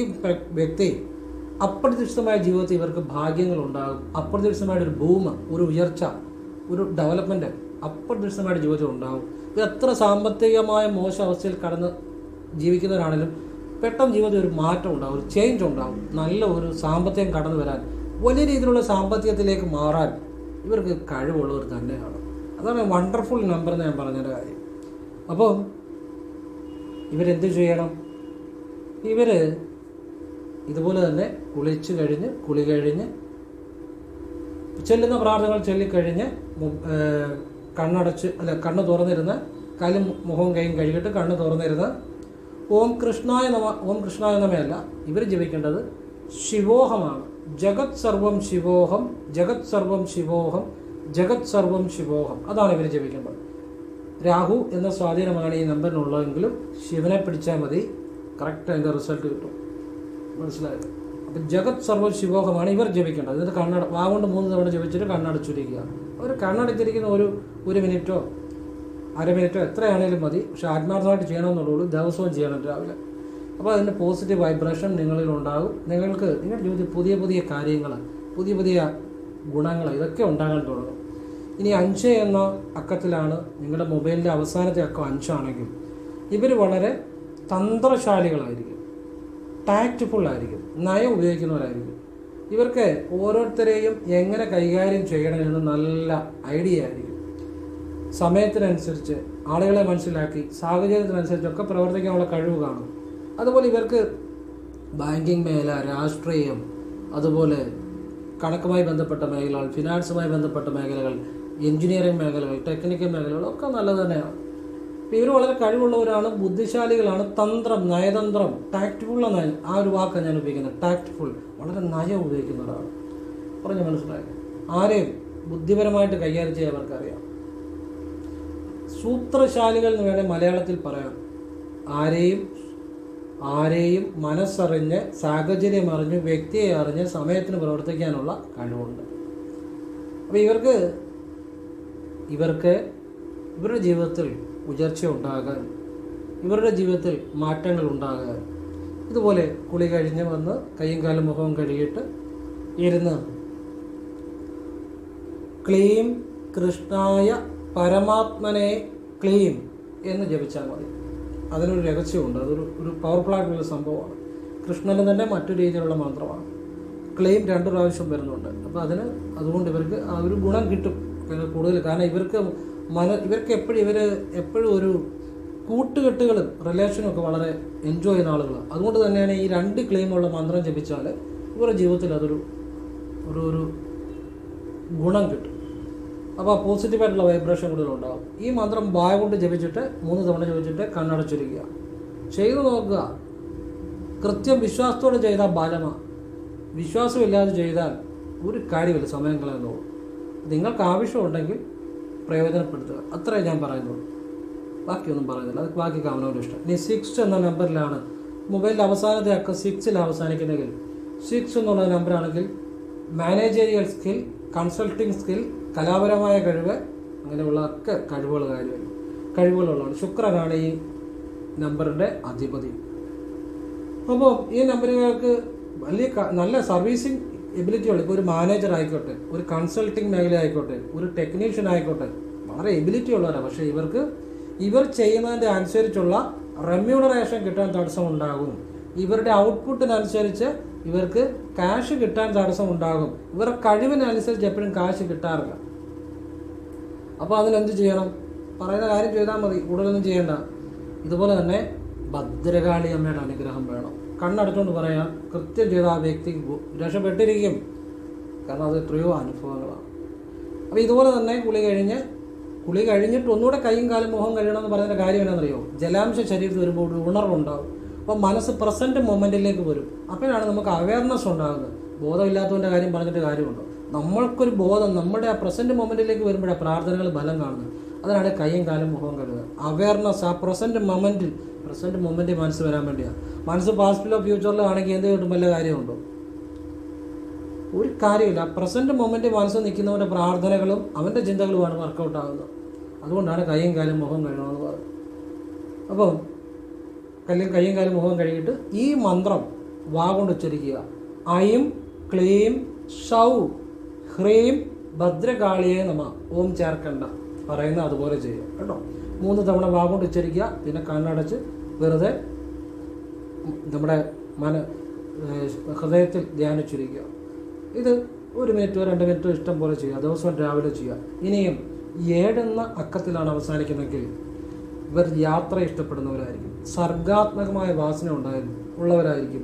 വ്യക്തി അപ്രതീക്ഷിതമായ ജീവിതത്തിൽ ഇവർക്ക് ഭാഗ്യങ്ങൾ ഉണ്ടാകും അപ്രതീക്ഷിതമായിട്ട് ഒരു ഭൂമ ഒരു ഉയർച്ച ഒരു ഡെവലപ്മെന്റ് അപ്രതീക്ഷിതമായിട്ട് ജീവിതത്തിൽ ഉണ്ടാകും. ഇത് എത്ര സാമ്പത്തികമായ മോശം അവസ്ഥയിൽ കടന്ന് ജീവിക്കുന്നവരാണെങ്കിലും പെട്ടെന്ന് ജീവിതത്തിൽ ഒരു മാറ്റം ഉണ്ടാകും ഒരു ചേഞ്ച് ഉണ്ടാകും. നല്ല ഒരു സാമ്പത്തികം കടന്നു വരാൻ വലിയ രീതിയിലുള്ള സാമ്പത്തികത്തിലേക്ക് മാറാൻ ഇവർക്ക് കഴിവുള്ളവർ തന്നെയാണ്. അതാണ് വണ്ടർഫുൾ നമ്പർ എന്ന് ഞാൻ പറഞ്ഞതിന്റെ കാര്യം. അപ്പോൾ ഇവരെന്ത് ചെയ്യണം? ഇവർ ഇതുപോലെ തന്നെ കുളിച്ച് കഴിഞ്ഞ് കുളി കഴിഞ്ഞ് ചെല്ലുന്ന പ്രാർത്ഥനകൾ ചൊല്ലിക്കഴിഞ്ഞ് കണ്ണടച്ച് അല്ല കണ്ണ് തുറന്നിരുന്ന് കാലും മുഖവും കൈയും കഴുകിയിട്ട് കണ്ണ് തുറന്നിരുന്ന് ഓം കൃഷ്ണായ നമ ഓം കൃഷ്ണായ നമയല്ല ഇവർ ജപിക്കേണ്ടത് ശിവോഹമാണ്. ജഗത് സർവം ശിവോഹം ജഗത് സർവം ശിവോഹം ജഗത് സർവം ശിവോഹം. അതാണ് ഇവർ ജപിക്കേണ്ടത് രാഹു എന്ന സ്വാധീനമാണ് ഈ നമ്പറിനുള്ളതെങ്കിലും ശിവനെ പിടിച്ചാൽ മതി. കറക്റ്റ് അതിന്റെ റിസൾട്ട് കിട്ടും. മനസ്സിലായത് അപ്പം ജഗത് സർവ ശിവോഹമാണ് ഇവർ ജപിക്കേണ്ടത്. എന്നിട്ട് കണ്ണട വാവുകൊണ്ട് മൂന്ന് തവണ ജപിച്ചിട്ട് കണ്ണടച്ചിരിക്കുക അവർ കണ്ണടച്ചിരിക്കുന്ന ഒരു ഒരു മിനിറ്റോ അര മിനിറ്റോ എത്രയാണേലും മതി. പക്ഷെ ആത്മാർത്ഥമായിട്ട് ചെയ്യണമെന്നുള്ളൂ ദിവസവും ചെയ്യണം രാവിലെ. അപ്പോൾ അതിന്റെ പോസിറ്റീവ് വൈബ്രേഷൻ നിങ്ങളിൽ ഉണ്ടാകും. നിങ്ങൾക്ക് നിങ്ങളുടെ ജീവിതത്തിൽ പുതിയ പുതിയ കാര്യങ്ങൾ പുതിയ പുതിയ ഗുണങ്ങൾ ഇതൊക്കെ ഉണ്ടാകാൻ തുടങ്ങും. ഇനി അഞ്ച് എന്ന അക്കത്തിലാണ് നിങ്ങളുടെ മൊബൈലിന്റെ അവസാനത്തെ അക്കം അഞ്ചാണെങ്കിൽ ഇവർ വളരെ തന്ത്രശാലികളായിരിക്കും. ടാക്റ്റ്ഫുൾ ആയിരിക്കും. നയം ഉപയോഗിക്കുന്നവരായിരിക്കും. ഇവർക്ക് ഓരോരുത്തരെയും എങ്ങനെ കൈകാര്യം ചെയ്യണമെന്ന് നല്ല ഐഡിയ ആയിരിക്കും. സമയത്തിനനുസരിച്ച് ആളുകളെ മനസ്സിലാക്കി സാഹചര്യത്തിനനുസരിച്ചൊക്കെ പ്രവർത്തിക്കാനുള്ള കഴിവ് കാണും. അതുപോലെ ഇവർക്ക് ബാങ്കിങ് മേഖല രാഷ്ട്രീയം അതുപോലെ കണക്കുമായി ബന്ധപ്പെട്ട മേഖലകൾ ഫിനാൻസുമായി ബന്ധപ്പെട്ട മേഖലകൾ എഞ്ചിനീയറിംഗ് മേഖലകൾ ടെക്നിക്കൽ മേഖലകൾ ഒക്കെ നല്ലത് തന്നെയാണ്. ഇവർ വളരെ കഴിവുള്ളവരാണ് ബുദ്ധിശാലികളാണ്. തന്ത്രം നയതന്ത്രം ടാക്റ്റ്ഫുൾ എന്ന ആ ഒരു വാക്കാണ് ഞാൻ ഉപയോഗിക്കുന്നത്. ടാക്റ്റ്ഫുൾ വളരെ നയം ഉപയോഗിക്കുന്ന ഒരാൾ പറഞ്ഞു മനസ്സിലായി? ആരെയും ബുദ്ധിപരമായിട്ട് കൈകാര്യം ചെയ്യാൻ അവർക്കറിയാം. സൂത്രശാലികൾ എന്ന് വേണേൽ മലയാളത്തിൽ പറയാം. ആരെയും ആരെയും മനസ്സറിഞ്ഞ് സാഹചര്യം അറിഞ്ഞ് വ്യക്തിയെ അറിഞ്ഞ് സമയത്തിന് പ്രവർത്തിക്കാനുള്ള കഴിവുണ്ട്. അപ്പോൾ ഇവർക്ക് ഇവർക്ക് ഇവരുടെ ജീവിതത്തിൽ ഉയർച്ച ഉണ്ടാകാൻ ഇവരുടെ ജീവിതത്തിൽ മാറ്റങ്ങൾ ഉണ്ടാകാൻ. ഇതുപോലെ കുളി കഴിഞ്ഞ് വന്ന് കൈയും കാലും മുഖവും കഴുകിയിട്ട് ഇരുന്ന് ക്ലീം കൃഷ്ണായ പരമാത്മനെ ക്ലീം എന്ന് ജപിച്ചാൽ മതി. അതിനൊരു രഹസ്യമുണ്ട്. അതൊരു ഒരു പവർഫുൾ ആയിട്ടുള്ള സംഭവമാണ്. കൃഷ്ണന് തന്നെ മറ്റു രീതിയിലുള്ള മന്ത്രമാണ്. ക്ലെയിം രണ്ട് പ്രാവശ്യം വരുന്നുണ്ട്. അപ്പോൾ അതിന് അതുകൊണ്ട് ഇവർക്ക് ആ ഒരു ഗുണം കിട്ടും. പിന്നെ കൂടുതൽ. കാരണം ഇവർക്ക് മന ഇവർക്ക് എപ്പോഴും ഇവർ എപ്പോഴും ഒരു കൂട്ടുകെട്ടുകളും റിലേഷനും ഒക്കെ വളരെ എൻജോയ് ചെയ്യുന്ന ആളുകളാണ് അതുകൊണ്ട് തന്നെയാണ് ഈ രണ്ട് ക്ലെയിമുള്ള മന്ത്രം ജപിച്ചാൽ ഇവരുടെ ജീവിതത്തിൽ അതൊരു ഒരു ഒരു ഗുണം കിട്ടും. അപ്പോൾ പോസിറ്റീവായിട്ടുള്ള വൈബ്രേഷൻ കൂടുതൽ ഉണ്ടാകും ഈ മന്ത്രം ബായ കൊണ്ട് ജപിച്ചിട്ട് മൂന്ന് തവണ ജപിച്ചിട്ട് കണ്ണടച്ചിരിക്കുക ചെയ്തു നോക്കുക. കൃത്യം വിശ്വാസത്തോടെ ചെയ്താൽ ബലമാണ് വിശ്വാസമില്ലാതെ ചെയ്താൽ ഒരു കാര്യമില്ല സമയം കളയുന്നു നിങ്ങൾക്ക് ആവശ്യമുണ്ടെങ്കിൽ പ്രയോജനപ്പെടുത്തുക. അത്രേ ഞാൻ പറയുന്നുള്ളൂ. ബാക്കിയൊന്നും പറയുന്നില്ല. അത് ബാക്കി കാണുന്നവരുടെ ഇഷ്ടം. ഇനി സിക്സ് എന്ന നമ്പറിലാണ് മൊബൈലിൽ അവസാനത്തെ അക്ക സിക്സിൽ അവസാനിക്കുന്നെങ്കിൽ സിക്സ് എന്നുള്ള നമ്പറാണെങ്കിൽ മാനേജറിയൽ സ്കിൽ കൺസൾട്ടിങ് സ്കിൽ കലാപരമായ കഴിവ് അങ്ങനെയുള്ള ഒക്കെ കഴിവുകൾ കാര്യമായി കഴിവുകളുള്ളതാണ്. ശുക്രനാണ് ഈ നമ്പറിന്റെ അധിപതി. അപ്പോൾ ഈ നമ്പറുകൾക്ക് വലിയ നല്ല സർവീസിങ് എബിലിറ്റി ഉള്ള ഇപ്പോൾ ഒരു മാനേജർ ആയിക്കോട്ടെ ഒരു കൺസൾട്ടിങ് മേഖല ആയിക്കോട്ടെ ഒരു ടെക്നീഷ്യൻ ആയിക്കോട്ടെ വളരെ എബിലിറ്റി ഉള്ളവരാണ് പക്ഷേ ഇവർക്ക് ഇവർ ചെയ്യുന്നതിന്റെ അനുസരിച്ചുള്ള റെമ്യൂണറേഷൻ കിട്ടാൻ തടസ്സം ഉണ്ടാകും. ഇവരുടെ ഔട്ട്പുട്ടിനനുസരിച്ച് ഇവർക്ക് കാശ് കിട്ടാൻ തടസ്സം ഉണ്ടാകും. ഇവരുടെ കഴിവിനനുസരിച്ച് എപ്പോഴും കാശ് കിട്ടാറില്ല. അപ്പോൾ അതിനെന്ത് ചെയ്യണം? പറയുന്ന കാര്യം ചെയ്താൽ മതി കൂടുതലൊന്നും ചെയ്യേണ്ട. ഇതുപോലെ തന്നെ ഭദ്രകാളി അമ്മയുടെ അനുഗ്രഹം വേണം. കണ്ണടച്ചുകൊണ്ട് പറയാം കൃത്യം ചെയ്ത ആ വ്യക്തി രക്ഷപ്പെട്ടിരിക്കും. കാരണം അത് എത്രയോ അനുഭവങ്ങളാണ് അപ്പോൾ ഇതുപോലെ തന്നെ കുളി കഴിഞ്ഞ് കുളി കഴിഞ്ഞിട്ട് ഒന്നുകൂടെ കൈയും കാലും മുഖം കഴിയണമെന്ന് പറയുന്ന കാര്യം എന്നാണെന്നറിയോ ജലാംശ ശരീരത്തിൽ വരുമ്പോൾ ഒരു ഉണർവുണ്ടാവും. അപ്പോൾ മനസ്സ് പ്രസന്റ് മൊമെന്റിലേക്ക് വരും. അപ്പോഴാണ് നമുക്ക് അവയർനെസ് ഉണ്ടാകുന്നത്. ബോധമില്ലാത്തവന്റെ കാര്യം പറഞ്ഞിട്ട് കാര്യമുണ്ടോ? നമ്മൾക്കൊരു ബോധം നമ്മുടെ ആ പ്രസന്റ് മൊമെന്റിലേക്ക് വരുമ്പോഴാണ് പ്രാർത്ഥനകൾ ബലം കാണുന്നത്. അതിനാണ് കൈയും കാലും മുഖവും കഴുകുക. അവയർനെസ് ആ പ്രസന്റ് മൊമെന്റിൽ പ്രസന്റ് മൊമെന്റ് മനസ്സ് വരാൻ വേണ്ടിയാണ് മനസ്സ് പാസ്റ്റിലോ ഫ്യൂച്ചറിലോ ആണെങ്കിൽ എന്ത് കിട്ടും? വല്ല കാര്യമുണ്ടോ? ഒരു കാര്യമില്ല. പ്രസന്റ് മൊമെന്റ് മനസ്സ് നിൽക്കുന്നവന്റെ പ്രാർത്ഥനകളും അവന്റെ ചിന്തകളുമാണ് വർക്കൗട്ട് ആകുന്നത്. അതുകൊണ്ടാണ് കൈയും കാലും മുഖം കഴുകണമെന്ന് പറയുന്നത് അപ്പോൾ കല്ലും കൈയും കാലും മുഖം കഴുകിയിട്ട് ഈ മന്ത്രം വാ കൊണ്ട് ഉച്ചരിക്കുക. ഐം ക്ലീം ഷൗ ഹ്രീം ഭദ്രകാളിയെ നമ. ഓം ചേർക്കണ്ട പറയുന്ന അതുപോലെ ചെയ്യുക. കേട്ടോ? മൂന്ന് തവണ വാ കൊണ്ട് ഉച്ചരിക്കുക പിന്നെ കണ്ണടച്ച് വെറുതെ നമ്മുടെ മന ഹൃദയത്തിൽ ധ്യാനിച്ചിരിക്കുക. ഇത് ഒരു മിനിറ്റോ രണ്ട് മിനിറ്റോ ഇഷ്ടം പോലെ ചെയ്യുക. ദിവസവും രാവിലെ ചെയ്യുക. ഇനിയും ഏഴെന്ന അക്കത്തിലാണ് അവസാനിക്കുന്നതെങ്കിൽ ഇവർ യാത്ര ഇഷ്ടപ്പെടുന്നവരായിരിക്കും. സർഗാത്മകമായ വാസന ഉണ്ടായിരുന്നു ഉള്ളവരായിരിക്കും.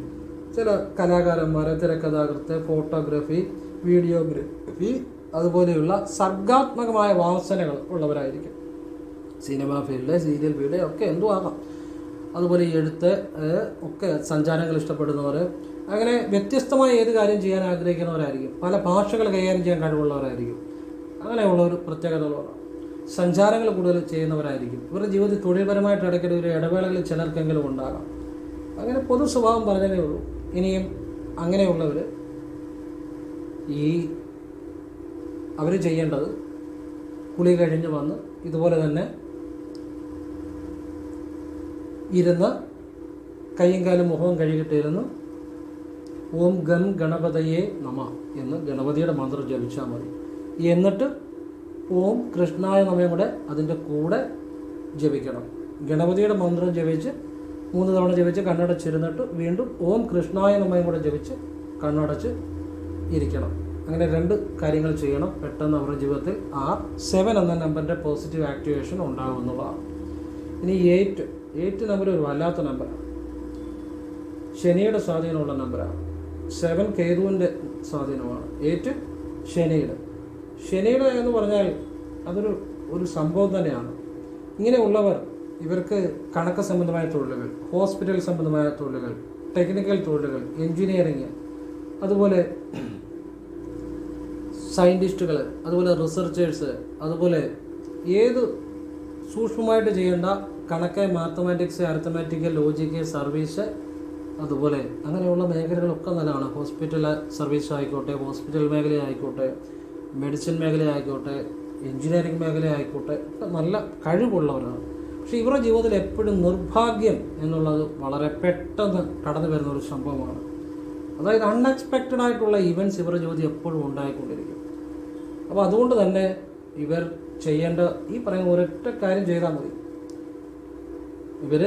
ചില കലാകാരന്മാർ തിരക്കഥാകൃത്ത് ഫോട്ടോഗ്രാഫി വീഡിയോഗ്രാഫി അതുപോലെയുള്ള സർഗാത്മകമായ വാസനകൾ ഉള്ളവരായിരിക്കും. സിനിമ ഫീൽഡ് സീരിയൽ ഫീൽഡ് ഒക്കെ എന്തും ആകാം അതുപോലെ എഴുത്ത് ഒക്കെ സഞ്ചാരങ്ങൾ ഇഷ്ടപ്പെടുന്നവർ അങ്ങനെ വ്യത്യസ്തമായ ഏത് കാര്യം ചെയ്യാൻ ആഗ്രഹിക്കുന്നവരായിരിക്കും. പല ഭാഷകൾ കൈകാര്യം ചെയ്യാൻ കഴിവുള്ളവരായിരിക്കും. അങ്ങനെയുള്ള ഒരു പ്രത്യേകതകളാണ് സഞ്ചാരങ്ങൾ കൂടുതൽ ചെയ്യുന്നവരായിരിക്കും. ഇവരുടെ ജീവിതത്തിൽ തൊഴിൽപരമായിട്ട് ഇടയ്ക്കിടെ ഒരു ഇടവേളകളിൽ ചിലർക്കെങ്കിലും ഉണ്ടാകാം. അങ്ങനെ പൊതു സ്വഭാവം പറഞ്ഞതേ ഉള്ളൂ. ഇനിയും അങ്ങനെയുള്ളവർ ഈ അവർ ചെയ്യേണ്ടത് കുളി കഴിഞ്ഞ് വന്ന് ഇതുപോലെ തന്നെ ഇരുന്ന് കൈയും കാലും മുഖവും കഴുകിയിട്ടിരുന്ന്. ഓം ഗം ഗണപതയെ നമ എന്ന് ഗണപതിയുടെ മന്ത്രം ജപിച്ചാൽ മതി. എന്നിട്ട് ഓം കൃഷ്ണായ നമയും കൂടെ അതിന്റെ കൂടെ ജപിക്കണം. ഗണപതിയുടെ മന്ത്രം ജപിച്ച് മൂന്ന് തവണ ജപിച്ച് കണ്ണടച്ചിരുന്നിട്ട് വീണ്ടും ഓം കൃഷ്ണായ നമയും കൂടെ ജപിച്ച് കണ്ണടച്ച് ഇരിക്കണം. അങ്ങനെ രണ്ട് കാര്യങ്ങൾ ചെയ്യണം. പെട്ടെന്ന് അവരുടെ ജീവിതത്തിൽ ആ സെവൻ എന്ന നമ്പറിന്റെ പോസിറ്റീവ് ആക്ടിവേഷൻ ഉണ്ടാകുമെന്നുള്ളതാണ് ഇനി എയ്റ്റ് എയ്റ്റ് നമ്പർ ഒരു വല്ലാത്ത നമ്പറാണ് ശനിയുടെ സ്വാധീനമുള്ള നമ്പറാണ് സെവൻ കേതുവിന്റെ സ്വാധീനമാണ്. എയ്റ്റ് ശനിയുടെ. ശനിയുടെ എന്ന് പറഞ്ഞാൽ അതൊരു ഒരു സംഭവം തന്നെയാണ്. ഇങ്ങനെയുള്ളവർ ഇവർക്ക് കണക്ക് സംബന്ധമായ തൊഴിലുകൾ ഹോസ്പിറ്റൽ സംബന്ധമായ തൊഴിലുകൾ ടെക്നിക്കൽ തൊഴിലുകൾ എഞ്ചിനീയറിങ് അതുപോലെ സയന്റിസ്റ്റുകൾ അതുപോലെ റിസർച്ചേഴ്സ് അതുപോലെ ഏത് സൂക്ഷ്മമായിട്ട് ചെയ്യേണ്ട കണക്ക് മാത്തമാറ്റിക്സ് അരിത്തമാറ്റിക്കൽ ലോജിക്ക് സർവീസ് അതുപോലെ അങ്ങനെയുള്ള മേഖലകളൊക്കെ നല്ലതാണ്. ഹോസ്പിറ്റൽ സർവീസ് ആയിക്കോട്ടെ ഹോസ്പിറ്റൽ മേഖല ആയിക്കോട്ടെ മെഡിസിൻ മേഖല ആയിക്കോട്ടെ എഞ്ചിനീയറിംഗ് മേഖല ആയിക്കോട്ടെ ഒക്കെ നല്ല കഴിവുള്ളവരാണ്. പക്ഷേ ഇവരുടെ ജീവിതത്തിൽ എപ്പോഴും നിർഭാഗ്യം എന്നുള്ളത് വളരെ പെട്ടെന്ന് കടന്നു വരുന്ന ഒരു സംഭവമാണ്. അതായത് അൺഎക്സ്പെക്റ്റഡ് ആയിട്ടുള്ള ഇവന്റ്സ് ഇവരുടെ ജീവിതത്തിൽ എപ്പോഴും ഉണ്ടായിക്കൊണ്ടിരിക്കും. അപ്പോൾ അതുകൊണ്ട് തന്നെ ഇവർ ചെയ്യേണ്ട ഈ പറയുന്ന ഒരൊറ്റ കാര്യം ചെയ്താൽ മതി. ഇവർ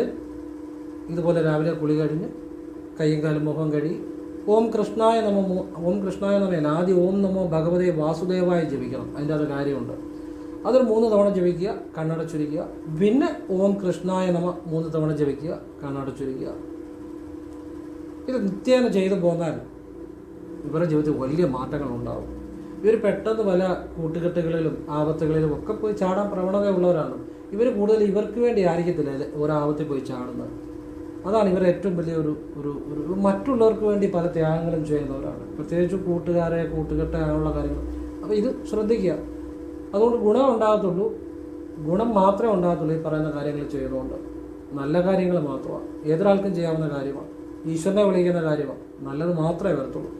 ഇതുപോലെ രാവിലെ കുളി കഴിഞ്ഞ് കൈയും കാലും മുഖം കഴുകി ഓം കൃഷ്ണായ നമോ ഓം കൃഷ്ണായ നമേന ആദ്യം ഓം നമോ ഭഗവതേ വാസുദേവായി ജപിക്കണം. അതിന്റെ അത് കാര്യമുണ്ട്. അതൊരു മൂന്ന് തവണ ജപിക്കുക കണ്ണടച്ചിരിക്കുക പിന്നെ ഓം കൃഷ്ണായ നമ മൂന്ന് തവണ ജപിക്കുക കണ്ണടച്ചിരിക്കുക ഇത് നിത്യേന ചെയ്തു പോന്നാൽ ഇവരുടെ ജീവിതത്തിൽ വലിയ മാറ്റങ്ങൾ ഉണ്ടാവും ഇവർ പെട്ടെന്ന് പല കൂട്ടുകെട്ടുകളിലും ആപത്തുകളിലും ഒക്കെ പോയി ചാടാൻ പ്രവണതയുള്ളവരാണ്. ഇവർ കൂടുതൽ ഇവർക്ക് വേണ്ടി ആയിരിക്കത്തില്ല ഒരാപത്തിൽ പോയി ചാടുന്നത്. അതാണ് ഇവർ ഏറ്റവും വലിയ ഒരു ഒരു ഒരു മറ്റുള്ളവർക്ക് വേണ്ടി പല ത്യാഗങ്ങളും ചെയ്യുന്നവരാണ്. പ്രത്യേകിച്ച് കൂട്ടുകാരെ കൂട്ടുകെട്ട് അങ്ങനെയുള്ള കാര്യങ്ങൾ. അപ്പോൾ ഇത് ശ്രദ്ധിക്കുക. അതുകൊണ്ട് ഗുണം ഉണ്ടാകത്തുള്ളൂ. ഗുണം മാത്രമേ ഉണ്ടാകത്തുള്ളൂ ഈ പറയുന്ന കാര്യങ്ങൾ ചെയ്തുകൊണ്ട്. നല്ല കാര്യങ്ങൾ മാത്രമാണ്. ഏതൊരാൾക്കും ചെയ്യാവുന്ന കാര്യമാണ്. ഈശ്വരനെ വിളിക്കുന്ന കാര്യമാണ്. നല്ലത് മാത്രമേ വരത്തുള്ളൂ.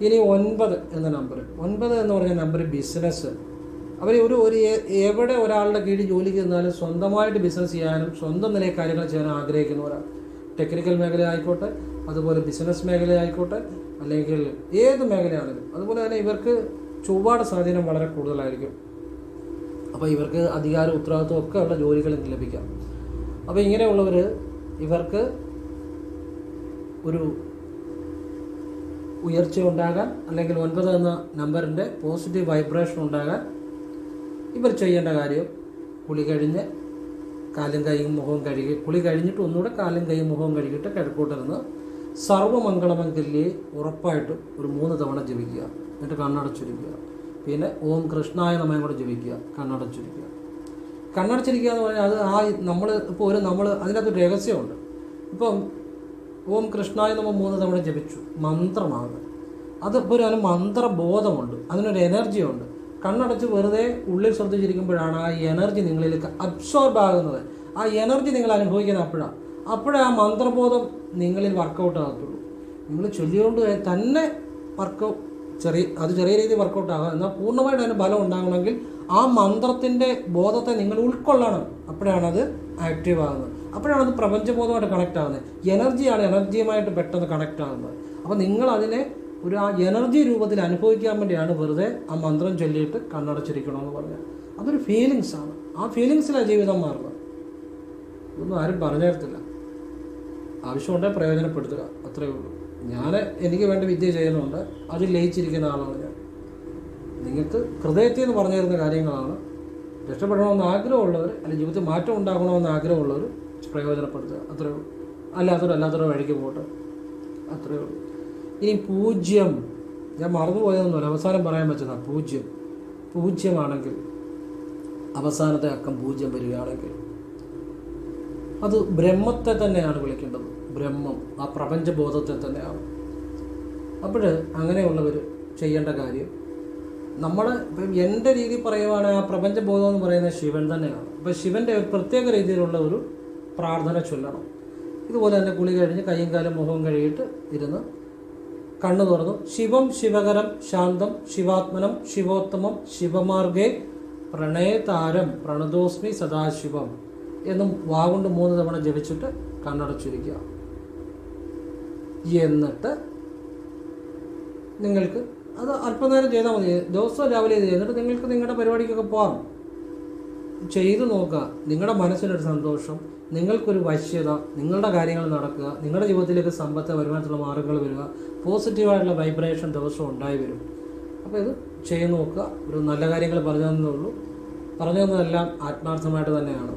ഇനി ഒൻപത് എന്ന നമ്പർ ഒൻപത് എന്ന് പറഞ്ഞ നമ്പർ ബിസിനസ് അവർ ഒരു ഒരു എവിടെ ഒരാളുടെ കീഴിൽ ജോലിക്ക് നിന്നാലും സ്വന്തമായിട്ട് ബിസിനസ് ചെയ്യാനും സ്വന്തം നിലയിൽ കാര്യങ്ങൾ ചെയ്യാനും ആഗ്രഹിക്കുന്നവരാണ് ടെക്നിക്കൽ മേഖല ആയിക്കോട്ടെ അതുപോലെ ബിസിനസ് മേഖല ആയിക്കോട്ടെ അല്ലെങ്കിൽ ഏത് മേഖലയാണെങ്കിലും. അതുപോലെ തന്നെ ഇവർക്ക് ചൊവ്വാട് സ്വാധീനം വളരെ കൂടുതലായിരിക്കും. അപ്പോൾ ഇവർക്ക് അധികാര ഉത്തരവാദിത്വം ഒക്കെ ഉള്ള ജോലികൾ ലഭിക്കാം. അപ്പോൾ ഇങ്ങനെയുള്ളവർ ഇവർക്ക് ഒരു ഉയർച്ച ഉണ്ടാകാൻ അല്ലെങ്കിൽ ഒൻപത് എന്ന നമ്പറിന്റെ പോസിറ്റീവ് വൈബ്രേഷൻ ഉണ്ടാകാൻ ഇവർ ചെയ്യേണ്ട കാര്യം കുളി കഴിഞ്ഞ് കാലും കൈയും മുഖവും കഴുകി കുളി കഴിഞ്ഞിട്ട് ഒന്നുകൂടെ കാലും കൈയും മുഖവും കഴുകിയിട്ട് കിഴക്കോട്ടിരുന്ന് സർവമംഗളമംഗല്യെ ഉറപ്പായിട്ടും ഒരു മൂന്ന് തവണ ജപിക്കുക. എന്നിട്ട് കണ്ണടച്ചിരിക്കുക. പിന്നെ ഓം കൃഷ്ണായ നമ്മയും കൂടെ ജപിക്കുക. കണ്ണടച്ചിരിക്കുക. കണ്ണടച്ചിരിക്കുക എന്ന് പറഞ്ഞാൽ അത് ആ നമ്മൾ ഇപ്പോൾ ഒരു നമ്മൾ അതിനകത്ത് രഹസ്യമുണ്ട്. ഇപ്പം ഓം കൃഷ്ണായ നമ്മൾ മൂന്ന് തവണ ജപിച്ചു. മന്ത്രമാണ്. അത് ഇപ്പോൾ ഒരു മന്ത്രബോധമുണ്ട്. അതിനൊരു എനർജി ഉണ്ട്. കണ്ണടച്ച് വെറുതെ ഉള്ളിൽ ശ്രദ്ധിച്ചിരിക്കുമ്പോഴാണ് ആ എനർജി നിങ്ങളിലേക്ക് അബ്സോർബ് ആകുന്നത്. ആ എനർജി നിങ്ങൾ അനുഭവിക്കുന്നത് അപ്പോഴാണ് അപ്പോഴേ ആ മന്ത്രബോധം നിങ്ങളിൽ വർക്കൗട്ട് ആകത്തുള്ളൂ. നിങ്ങൾ ചൊല്ലിക്കൊണ്ട് തന്നെ വർക്ക് ചെറിയ അത് ചെറിയ രീതിയിൽ വർക്കൗട്ട് ആകാം. എന്നാൽ പൂർണമായിട്ട് അതിന് ബലം ഉണ്ടാകണമെങ്കിൽ ആ മന്ത്രത്തിന്റെ ബോധത്തെ നിങ്ങൾ ഉൾക്കൊള്ളണം. അപ്പോഴാണ് അത് ആക്റ്റീവ് ആകുന്നത്. അപ്പോഴാണ് അത് പ്രപഞ്ചബോധമായിട്ട് കണക്ട് ആകുന്നത്. എനർജിയാണ് എനർജിയുമായിട്ട് പെട്ടെന്ന് കണക്ട് ആകുന്നത്. അപ്പോൾ നിങ്ങൾ അതിനെ ഒരു ആ എനർജി രൂപത്തിൽ അനുഭവിക്കാൻ വേണ്ടിയാണ് വെറുതെ ആ മന്ത്രം ചൊല്ലിയിട്ട് കണ്ണടച്ചിരിക്കണമെന്ന് പറഞ്ഞത്. അതൊരു ഫീലിങ്സ് ആണ്. ആ ഫീലിങ്സിലാണ് ജീവിതം മാറുന്നത്. ഇതൊന്നും ആരും പറഞ്ഞു തരത്തില്ല ആവശ്യമുണ്ടെങ്കിൽ പ്രയോജനപ്പെടുത്തുക അത്രയേ ഉള്ളൂ. ഞാൻ എനിക്ക് വേണ്ട വിദ്യ ചെയ്യുന്നുണ്ട്. അതിൽ ലയിച്ചിരിക്കുന്ന ആളാണ് ഞാൻ. നിങ്ങൾക്ക് ഹൃദയത്തിൽ നിന്ന് പറഞ്ഞു തരുന്ന കാര്യങ്ങളാണ്. രക്ഷപ്പെടണമെന്ന് ആഗ്രഹമുള്ളവർ അല്ലെങ്കിൽ ജീവിതത്തിൽ മാറ്റം ഉണ്ടാകണമെന്ന് ആഗ്രഹമുള്ളവർ പ്രയോജനപ്പെടുത്തുക അത്രയേ ഉള്ളൂ. അല്ലാത്തവർ അല്ലാത്തവരുടെ വഴിക്ക് പോട്ടെ അത്രയേ ഉള്ളൂ. ഇനി പൂജ്യം. ഞാൻ മറന്നുപോയതൊന്നുമല്ല. അവസാനം പറയാൻ പറ്റുന്ന പൂജ്യം. പൂജ്യമാണെങ്കിൽ അവസാനത്തെ അക്കം പൂജ്യം വരികയാണെങ്കിൽ അത് ബ്രഹ്മത്തെ തന്നെയാണ് വിളിക്കേണ്ടത്. ബ്രഹ്മം ആ പ്രപഞ്ചബോധത്തെ തന്നെയാണ്. അപ്പോൾ അങ്ങനെയുള്ളവർ ചെയ്യേണ്ട കാര്യം നമ്മൾ ഇപ്പം എന്റെ രീതി പറയുവാണെങ്കിൽ ആ പ്രപഞ്ചബോധം എന്ന് പറയുന്നത് ശിവൻ തന്നെയാണ്. അപ്പോൾ ശിവന്റെ ഒരു പ്രത്യേക രീതിയിലുള്ള ഒരു പ്രാർത്ഥന ചൊല്ലണം. ഇതുപോലെ തന്നെ കുളി കഴിഞ്ഞ് കൈയും കാലും മുഖവും കഴുകിയിട്ട് ഇരുന്ന് കണ്ണു തുറന്നു. ശിവം ശിവകരം ശാന്തം ശിവാത്മനം ശിവോത്തമം ശിവമാർഗേ പ്രണയതാരം പ്രണതോസ്മി സദാശിവം എന്നും വാഗുണ്ട് മൂന്ന് തവണ ജപിച്ചിട്ട് കണ്ണടച്ചിരിക്കുക. എന്നിട്ട് നിങ്ങൾക്ക് അത് അല്പനേരം ചെയ്താൽ മതി. ദിവസവും രാവിലെ ഇത് നിങ്ങൾക്ക് നിങ്ങളുടെ പരിപാടിക്കൊക്കെ പോകാം ചെയ്തു നോക്കുക. നിങ്ങളുടെ മനസ്സിനൊരു സന്തോഷം. നിങ്ങൾക്കൊരു വശ്യത നിങ്ങളുടെ കാര്യങ്ങൾ നടക്കുക നിങ്ങളുടെ ജീവിതത്തിലേക്ക് സമ്പത്ത് വരുമാനത്തിലുള്ള മാർഗങ്ങൾ വരിക പോസിറ്റീവായിട്ടുള്ള വൈബ്രേഷൻ ദിവസവും ഉണ്ടായി വരും. അപ്പോൾ ഇത് ചെയ്തു നോക്കുക. ഒരു നല്ല കാര്യങ്ങൾ പറഞ്ഞു തന്നേ ഉള്ളൂ. പറഞ്ഞു തന്നതെല്ലാം ആത്മാർത്ഥമായിട്ട് തന്നെയാണ്.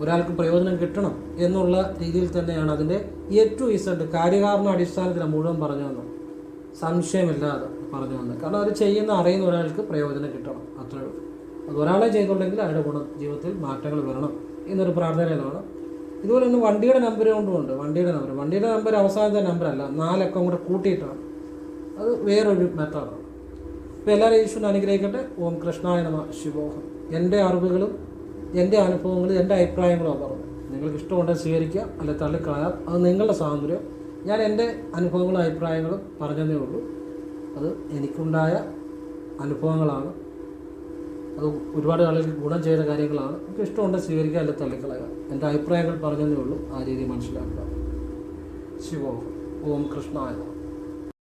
ഒരാൾക്ക് പ്രയോജനം കിട്ടണം എന്നുള്ള രീതിയിൽ തന്നെയാണ് അതിന്റെ എ ടു ഇസഡ് കാര്യകാരണ അടിസ്ഥാനത്തിലാണ് മുഴുവൻ പറഞ്ഞു തന്നത്. സംശയമില്ലാതെ പറഞ്ഞു വന്നത് കാരണം അത് ചെയ്യുന്ന അറിയുന്ന ഒരാൾക്ക് പ്രയോജനം കിട്ടണം. അത്രയുള്ളൂ അത് ഒരാളെ ചെയ്തുണ്ടെങ്കിൽ അയാളുടെ ഗുണം ജീവിതത്തിൽ മാറ്റങ്ങൾ വരണം. എന്നൊരു പ്രാർത്ഥനയിലാണ് ഇതുപോലെ തന്നെ വണ്ടിയുടെ നമ്പർ കൊണ്ടുമുണ്ട് വണ്ടിയുടെ നമ്പർ വണ്ടിയുടെ നമ്പർ അവസാനത്തെ നമ്പറല്ല നാലക്കം കൂടെ കൂട്ടിയിട്ടാണ്. അത് വേറൊരു മെത്തേഡാണ് അപ്പോൾ എല്ലാവരും ഈശ്വരൻ അനുഗ്രഹിക്കട്ടെ. ഓം കൃഷ്ണായ നമ. ശിവോഹം. എന്റെ അറിവുകളും എന്റെ അനുഭവങ്ങളും എന്റെ അഭിപ്രായങ്ങളും പറഞ്ഞു. നിങ്ങൾക്ക് ഇഷ്ടമുണ്ടെങ്കിൽ സ്വീകരിക്കുക അല്ലെ തള്ളിക്കളയാം അത് നിങ്ങളുടെ സ്വാതന്ത്ര്യം. ഞാൻ എന്റെ അനുഭവങ്ങളും അഭിപ്രായങ്ങളും പറഞ്ഞതേ ഉള്ളൂ. അത് എനിക്കുണ്ടായ അനുഭവങ്ങളാണ്. അത് ഒരുപാട് ആളുകൾ ഗുണം ചെയ്യുന്ന കാര്യങ്ങളാണ്. നമുക്ക് ഇഷ്ടമുണ്ടെങ്കിൽ സ്വീകരിക്കുക അല്ലെ തള്ളിക്കളയുക. എന്റെ അഭിപ്രായങ്ങൾ പറഞ്ഞതേ ഉള്ളൂ. ആ രീതി മനസ്സിലാക്കുക. ശിവോഹം ഓം കൃഷ്ണായ.